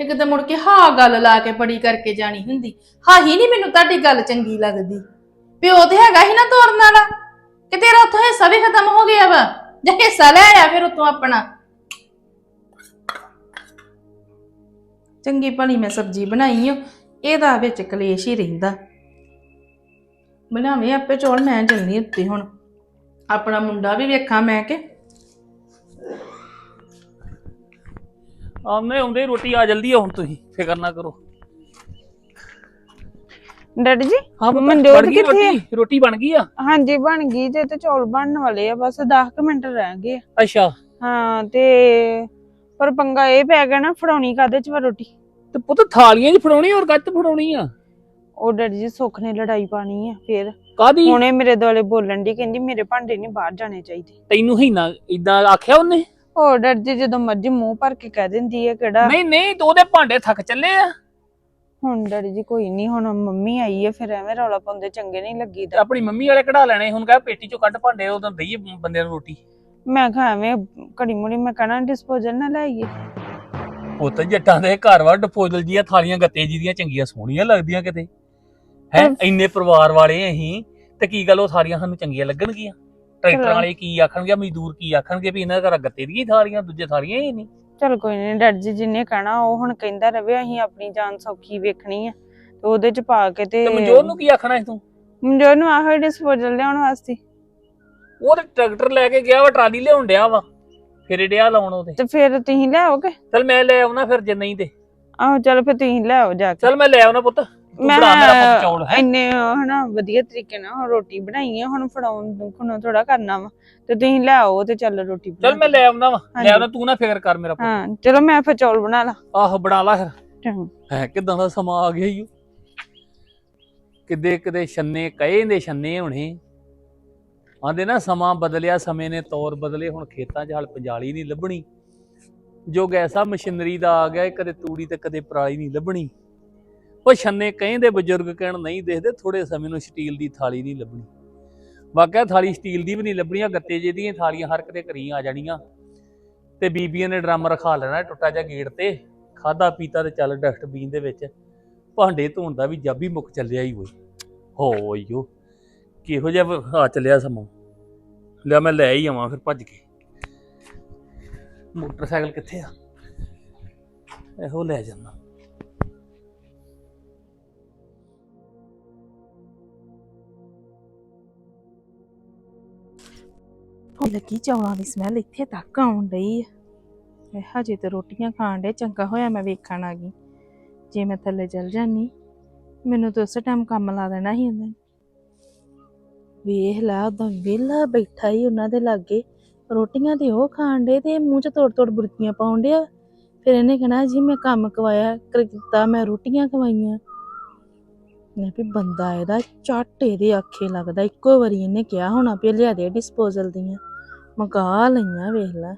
Speaker 5: ਇੱਕ ਤਾਂ ਮੁੜ ਕੇ ਹਾਂ ਗੱਲ ਲਾ ਕੇ ਬੜੀ ਕਰਕੇ ਜਾਣੀ ਹੁੰਦੀ। ਹਾਂ ਹੀ ਨਹੀਂ ਮੈਨੂੰ ਤੁਹਾਡੀ ਗੱਲ ਚੰਗੀ ਲੱਗਦੀ। ਪਿਓ ਤੇ ਹੈਗਾ ਹੀ ਨਾ ਤੋਰਨ ਵਾਲਾ। ਕਿ ਤੇਰਾ ਉੱਥੋਂ ਹਿੱਸਾ ਵੀ ਖਤਮ ਹੋ ਗਿਆ ਵਾ। ਜਾਂ ਹਿੱਸਾ ਲੈ ਆ ਫਿਰ ਉੱਥੋਂ ਆਪਣਾ। ਚੰਗੀ ਭਲੀ ਮੈਂ ਸਬਜ਼ੀ ਬਣਾਈ ਓ, ਇਹਦਾ ਵਿੱਚ ਕਲੇਸ਼ ਹੀ ਰਹਿੰਦਾ। ਬਣਾਵੇ ਆਪੇ ਚੌਲ, ਮੈਂ ਜਲਨੀ ਉੱਤੇ ਹੁਣ। ਆਪਣਾ ਮੁੰਡਾ ਵੀ ਵੇਖਾਂ ਮੈਂ ਕਿ
Speaker 7: ਆਮਨੇ ਆਉਂਦੇ ਹੀ ਰੋਟੀ ਆ ਜਲਦੀ ਆ ਹੁਣ ਤੁਸੀਂ ਫਿਕਰ ਨਾ ਕਰੋ।
Speaker 4: ਡੈਡੀ ਜੀ ਮਨਜੋਤ
Speaker 7: ਬਣ ਗਈ
Speaker 4: ਕਿੱਥੇ?
Speaker 7: ਰੋਟੀ? ਰੋਟੀ ਬਣ ਗਈ ਆ?
Speaker 4: ਹਾਂਜੀ ਬਣ ਗਈ ਜੇ ਤੇ ਚੌਲ ਬਣਨ ਵਾਲੇ ਆ ਬਸ 10 ਕੁ ਮਿੰਟ ਰਹਿ ਗਏ ਆ।
Speaker 7: ਅੱਛਾ।
Speaker 4: ਹਾਂ ਤੇ ਪਰ ਪੰਗਾ ਇਹ ਪੈ ਗਿਆ ਨਾ ਫੜਾਉਣੀ ਕਾਦੇ ਚ ਵਾ ਰੋਟੀ?
Speaker 7: ਤੇ ਪੁੱਤ ਥਾਲੀਆਂ 'ਚ ਫੜਾਉਣੀ ਔਰ ਗੱਤ ਫੜਾਉਣੀ ਆ?
Speaker 4: ਉਹ ਡੈਡੀ ਜੀ ਸੁੱਖ ਨੇ ਲੜਾਈ ਪਾਣੀ ਆ ਫੇਰ।
Speaker 7: ਕਾਦੀ
Speaker 4: ਹੁਣੇ ਮੇਰੇ ਦੁਆਲੇ ਬੋਲਣ ਦੀ ਕਹਿੰਦੀ ਮੇਰੇ ਭਾਂਡੇ ਨਹੀਂ ਬਾਹਰ ਜਾਣੇ ਚਾਹੀਦੇ।
Speaker 7: ਤੈਨੂੰ ਹੀ ਨਾ ਇਦਾਂ ਆਖਿਆ ਉਹਨੇ?
Speaker 4: ਹੋਰ ਡੈਡੀ ਜੀ ਜਦੋਂ ਮਰਜ਼ੀ ਮੂੰਹ ਭਰ ਕੇ ਕਹਿ ਦਿੰਦੀ ਹੈ ਕਿਹੜਾ।
Speaker 7: ਨਹੀਂ ਨਹੀਂ ਤੇ ਉਹਦੇ ਭਾਂਡੇ ਥੱਕ ਚੱਲੇ ਆ।
Speaker 4: ਹੁਣ ਡੈਡੀ ਜੀ ਕੋਈ ਨਹੀਂ ਹੁਣ ਮੰਮੀ ਆਈ ਹੈ ਫਿਰ ਐਵੇਂ ਰੌਲਾ ਪਾਉਂਦੇ ਚੰਗੇ ਨਹੀਂ
Speaker 7: ਤੇ
Speaker 4: ਲੱਗੀਦਾ
Speaker 7: ਆਪਣੀ ਮੰਮੀ ਵਾਲੇ ਕਢਾ ਲੈਣੇ ਹੁਣ ਕਹ ਪੇਟੀ 'ਚੋਂ ਕੱਢ ਭਾਂਡੇ ਉਦੋਂ ਦਈਏ ਬੰਦੇ ਨੂੰ ਰੋਟੀ।
Speaker 4: ਮੈਂ ਕਿਹਾ ਐਵੇਂ ਘੜੀ ਮੁੜੀ ਮੈਂ ਕਹਣਾ ਡਿਸਪੋਜ਼ਲ ਨਾ ਲਾਈਏ
Speaker 7: ਉਹ ਤਾਂ ਜੱਟਾਂ ਦੇ ਘਰ ਵਾ ਡਿਪੋਜ਼ਲ ਜੀਆਂ ਥਾਲੀਆਂ ਗੱਤੇ ਜੀ ਦੀਆਂ ਚੰਗੀਆਂ ਸੋਹਣੀਆਂ ਲੱਗਦੀਆਂ ਕਿਤੇ। ਹੈ ਇੰਨੇ ਪਰਿਵਾਰ ਵਾਲੇ ਅਸੀਂ ਤੇ ਕੀ ਗੱਲ ਉਹ ਥਾਲੀਆਂ ਸਾਨੂੰ ਚੰਗੀਆਂ ਲੱਗਣਗੀਆਂ? ਟਰੈਕਟਰ। ਵਾਲੇ ਕੀ ਆਖਣਗੇ ਮਜ਼ਦੂਰ ਕੀ ਆਖਣਗੇ ਵੀ ਇਹਨਾਂ ਦੇ ਘਰ ਗੱਤੇ ਦੀਆਂ ਹੀ ਥਾਲੀਆਂ ਦੂਜੇ ਥਾਲੀਆਂ ਹੀ ਨਹੀਂ।
Speaker 4: ਚਲ ਕੋਈ ਨਹੀਂ ਡੈਡੀ ਜੀ ਜਿੰਨੇ ਕਹਿਣਾ ਉਹ ਹੁਣ ਕਹਿੰਦਾ ਰਵੇ ਅਸੀਂ ਆਪਣੀ ਜਾਨ ਸੌਖੀ ਵੇਖਣੀ ਆ। ਤੇ ਉਹਦੇ ਚ ਪਾ ਕੇ ਤੇ
Speaker 7: ਤੇ ਨੂੰ ਕੀ ਆਖਣਾ ਤੂੰ?
Speaker 4: ਮਨਜੋਤ ਨੂੰ ਆਹੋ ਡਿਸਪੋਜ਼ਲ ਲਿਆਉਣ ਵਾਸਤੇ।
Speaker 7: ਉਹ ਤੇ ਟਰੈਕਟਰ ਲੈ ਕੇ ਗਿਆ ਵਾ ਟਰਾਲੀ ਲਿਆਉਣ ਡਿਆ ਵਾ ਫਿਰ ਡਿਆ ਲਾਉਣ ਉਹਦੇ
Speaker 4: ਤੇ। ਫਿਰ ਤੁਸੀਂ ਲਿਆਓਗੇ
Speaker 7: ਚਲ ਮੈਂ ਲੈ ਆਉਣਾ ਫਿਰ ਜੇ ਨਹੀਂ ਤੇ।
Speaker 4: ਆਹੋ ਚਲ ਫਿਰ ਤੁਸੀਂ ਲਿਆਓ ਜਾ ਕੇ।
Speaker 7: ਚਲ ਮੈਂ ਲੈ ਆਉਣਾ ਪੁੱਤ। ਤੂੰ ਬਣਾ ਮੇਰਾ ਪੁੱਤ ਚੌਲ ਹੈ?
Speaker 4: ਇੰਨੇ ਹਨਾ ਵਧੀਆ ਤਰੀਕੇ ਨਾਲ ਰੋਟੀ ਬਣਾਈ ਹੈ ਹੁਣ ਫੜਾਉਣ ਨੂੰ ਥੋੜਾ ਕਰਨਾ ਵਾ। ਤੇ ਤੁਸੀਂ ਲਿਆਓ ਤੇ ਚੱਲ ਰੋਟੀ ਬਣਾ
Speaker 7: ਚਲ ਮੈਂ ਲੈ ਆਉਣਾ ਵਾ।
Speaker 4: ਹਾਂਜੀ।
Speaker 7: ਲੈ ਆਉਣਾ ਤੂੰ ਨਾ ਫਿਕਰ ਕਰ ਮੇਰਾ ਪੁੱਤ।
Speaker 4: ਹਾਂ ਚਲੋ ਮੈਂ ਫਿਰ ਚੌਲ ਬਣਾ ਲਾ।
Speaker 7: ਆਹ ਬਣਾ ਲਾ ਫਿਰ।
Speaker 4: ਚੰਗਾ।
Speaker 7: ਹੈ ਕਿਦਾਂ ਦਾ ਸਮਾਂ ਆ ਗਿਆ ਈ ਓ। ਕਿਦੇ ਕਿਦੇ ਛੰਨੇ ਕਹੇ ਦੇ ਛੰਨੇ ਹੋਣੇ। ਆਂਦੇ ਨਾ ਸਮਾਂ ਬਦਲਿਆ ਸਮੇਂ ਨੇ ਤੌਰ ਬਦਲੇ ਹੁਣ ਖੇਤਾਂ 'ਚ ਹਲ ਪੰਜਾਲੀ ਨਹੀਂ ਲੱਭਣੀ। ਜੋ ਐਸਾ ਮਸ਼ੀਨਰੀ ਦਾ ਆ ਗਿਆ ਏ, ਕਦੇ ਤੂੜੀ ਤੇ ਕਦੇ ਪਰਾਲੀ ਨਹੀਂ ਲੱਭਣੀ। ਉਹ ਛੰਨੇ ਕਹਿੰਦੇ ਬਜ਼ੁਰਗ ਕਹਿਣ ਨਹੀਂ ਦੇਖਦੇ ਥੋੜੇ ਸਮੇਂ ਨੂੰ ਸਟੀਲ ਦੀ ਥਾਲੀ ਨਹੀਂ ਲੱਭਣੀ। ਵਾਕਿਆ ਥਾਲੀ ਸਟੀਲ ਦੀ ਵੀ ਨਹੀਂ ਲੱਭਣੀ ਆ ਗੱਤੇ ਜੇ ਦੀਆਂ ਥਾਲੀਆਂ ਹਰ ਕਿਤੇ ਘਰੀ ਆ ਜਾਣੀਆਂ। ਤੇ ਬੀਬੀਆਂ ਨੇ ਡਰਮ ਰਖਾ ਲੈਣਾ ਟੁੱਟਾ ਜਿਹਾ ਗੇਟ ਤੇ ਖਾਦਾ ਪੀਤਾ ਤੇ ਚੱਲ ਡਸਟਬੀਨ ਦੇ ਵਿੱਚ। ਭਾਂਡੇ ਧੋਣ ਦਾ ਵੀ ਜਾਬੀ ਮੁੱਕ ਚੱਲਿਆ ਹੀ ਹੋਈ ਹੋਈਓ ਕਿਹੋ ਜਿਹਾ ਆ ਚੱਲਿਆ ਸਮਾਂ। ਲਿਆ ਮੈਂ ਲੈ ਹੀ ਆਵਾਂ ਫਿਰ ਭੱਜ ਕੇ। ਮੋਟਰਸਾਈਕਲ ਕਿੱਥੇ ਆ? ਇਹੋ ਲੈ
Speaker 5: ਜਾਂਦਾ। ਲੱਗੀ ਚੌਲਾਂ ਦੀ ਸਮੈਲ ਇੱਥੇ ਤੱਕ ਆਉਣ ਡਈ ਆ। ਹਜੇ ਤੇ ਰੋਟੀਆਂ ਖਾਣ ਡੇ ਚੰਗਾ ਹੋਇਆ ਮੈਂ ਵੇਖਣ ਆ ਗਈ। ਜੇ ਮੈਂ ਥੱਲੇ ਚਲ ਜਾਨੀ ਮੈਨੂੰ ਤਾਂ ਉਸੇ ਟਾਈਮ ਕੰਮ ਲਾ ਦੇਣਾ ਸੀ ਉਹਨਾਂ। ਵੇਖ ਲਾ ਉਹਦਾ ਵਿਹਲਾ ਬੈਠਾ ਹੀ ਉਹਨਾਂ ਦੇ ਲਾਗੇ। ਰੋਟੀਆਂ ਤੇ ਉਹ ਖਾਣ ਡੇ ਤੇ ਇਹ ਮੂੰਹ 'ਚ ਤੋੜ ਤੋੜ ਬੁਰਕੀਆਂ ਪਾਉਣ ਡਿਆ। ਫਿਰ ਇਹਨੇ ਕਹਿਣਾ ਜੀ, ਮੈਂ ਕੰਮ ਕਵਾਇਆ, ਕਰ ਕੀਤਾ, ਮੈਂ ਰੋਟੀਆਂ ਖਵਾਈਆਂ। ਮੈਂ ਵੀ ਬੰਦਾ ਇਹਦਾ ਝੱਟ ਇਹਦੇ ਆਖੇ ਲੱਗਦਾ, ਇੱਕੋ ਵਾਰੀ ਇਹਨੇ ਕਿਹਾ ਹੋਣਾ ਵੀ ਲਿਆ ਦੇ ਡਿਸਪੋਜ਼ਲ ਦੀਆਂ। ਮੰਗਾ ਲਈਆਂ, ਵੇਖ ਲੈ।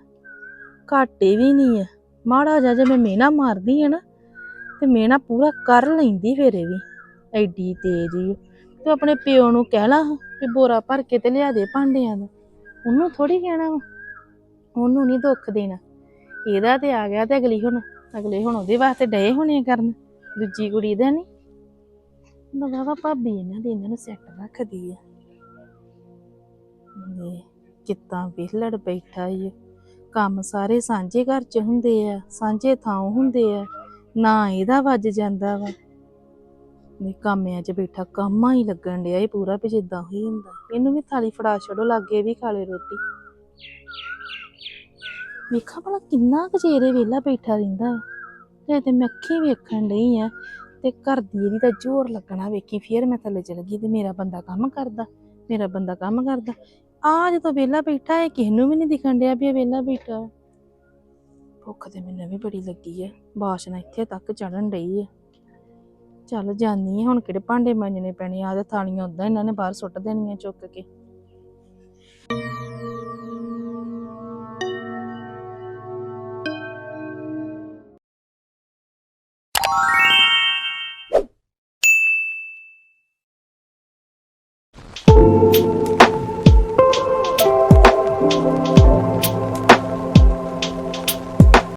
Speaker 5: ਘਾਟੇ ਵੀ ਨਹੀਂ ਆ ਮਾੜਾ ਜਿਹਾ ਜੇ ਮੈਂ ਮੇਨਾ ਮਾਰਦੀ ਆ ਨਾ, ਤੇ ਮੇਨਾ ਪੂਰਾ ਕਰ ਲੈਂਦੀ ਫਿਰ ਵੀ। ਐਡੀ ਤੇਜ਼ ਹੀ ਤੇ ਆਪਣੇ ਪਿਓ ਨੂੰ ਕਹਿ ਲਾ ਵੀ ਬੋਰਾ ਭਰ ਕੇ ਤੇ ਲਿਆ ਦੇ ਭਾਂਡਿਆਂ ਦਾ ਉਹਨੂੰ ਥੋੜੀ ਕਹਿਣਾ ਵਾ। ਉਹਨੂੰ ਨਹੀਂ ਦੁੱਖ ਦੇਣਾ। ਇਹਦਾ ਤੇ ਆ ਗਿਆ ਤੇ ਅਗਲੀ ਹੁਣ, ਅਗਲੇ ਹੁਣ ਉਹਦੇ ਵਾਸਤੇ ਡਏ ਹੋਣੇ ਕਰਨ। ਦੂਜੀ ਕੁੜੀ ਦਾ ਨਹੀਂ ਨਵਾਂ ਵਾ ਭਾਬੀ ਇਹਨਾਂ ਦੇ, ਇਹਨਾਂ ਨੂੰ ਸੈੱਟ ਰੱਖਦੀ ਆ ਨੇ ਕਿੱਦਾਂ ਵਿਹਲੜ ਬੈਠਾ ਈ ਕੰਮ ਸਾਰੇ ਸਾਂਝੇ ਘਰ 'ਚ ਹੁੰਦੇ ਆ, ਸਾਂਝੇ ਥਾਂ ਹੁੰਦੇ ਆ, ਨਾ ਇਹਦਾ ਵੱਜ ਜਾਂਦਾ ਵਾ। ਨੇ ਕਾਮਿਆਂ 'ਚ ਬੈਠਾ ਕਾਮਾਂ ਹੀ ਲੱਗਣ ਡਿਆ ਇਹ ਪੂਰਾ ਵੀ ਜਿੱਦਾਂ ਹੀ ਹੁੰਦਾ। ਇਹਨੂੰ ਵੀ ਥਾਲੀ ਫੜਾ ਛੱਡੋ, ਲਾਗੇ ਵੀ ਖਾ ਲੇ ਰੋਟੀ। ਵੇਖਾ ਭਲਾ ਕਿੰਨਾ ਕੁ ਚਿਰ ਵਿਹਲਾ ਬੈਠਾ ਰਹਿੰਦਾ ਵਾ। ਤੇ ਤੇ ਮੈਂ ਅੱਖੀ ਵੇਖਣ ਲਈ ਆ, ਤੇ ਘਰ ਦੀ ਇਹਦੀ ਤਾਂ ਜ਼ੋਰ ਲੱਗਣਾ ਵੇਖੀ, ਫੇਰ ਮੈਂ ਥੱਲੇ ਚਲ ਗਈ ਤੇ ਮੇਰਾ ਬੰਦਾ ਕੰਮ ਕਰਦਾ, ਮੇਰਾ ਬੰਦਾ ਕੰਮ ਕਰਦਾ। ਆ ਜਦੋਂ ਵਿਹਲਾ ਬੈਠਾ ਹੈ, ਕਿਸੇ ਨੂੰ ਵੀ ਨਹੀਂ ਦਿਖਣ ਡਿਆ ਵੀ ਇਹ ਵਿਹਲਾ ਬੈਠਾ ਹੈ। ਭੁੱਖ ਤੇ ਮੈਨੂੰ ਵੀ ਬੜੀ ਲੱਗੀ ਹੈ। ਬਾਸ਼ਨਾ ਇੱਥੇ ਤੱਕ ਚੜਨ ਡਈ ਹੈ। ਚੱਲ ਜਾਨੀ ਆ ਹੁਣ ਕਿਹੜੇ ਭਾਂਡੇ ਮਾਂਜਣੇ ਪੈਣੇ ਆ? ਤੇ ਥਾਲੀਆਂ ਉਦਾਂ ਇਹਨਾਂ ਨੇ ਬਾਹਰ ਸੁੱਟ ਦੇਣੀਆਂ ਚੁੱਕ ਕੇ।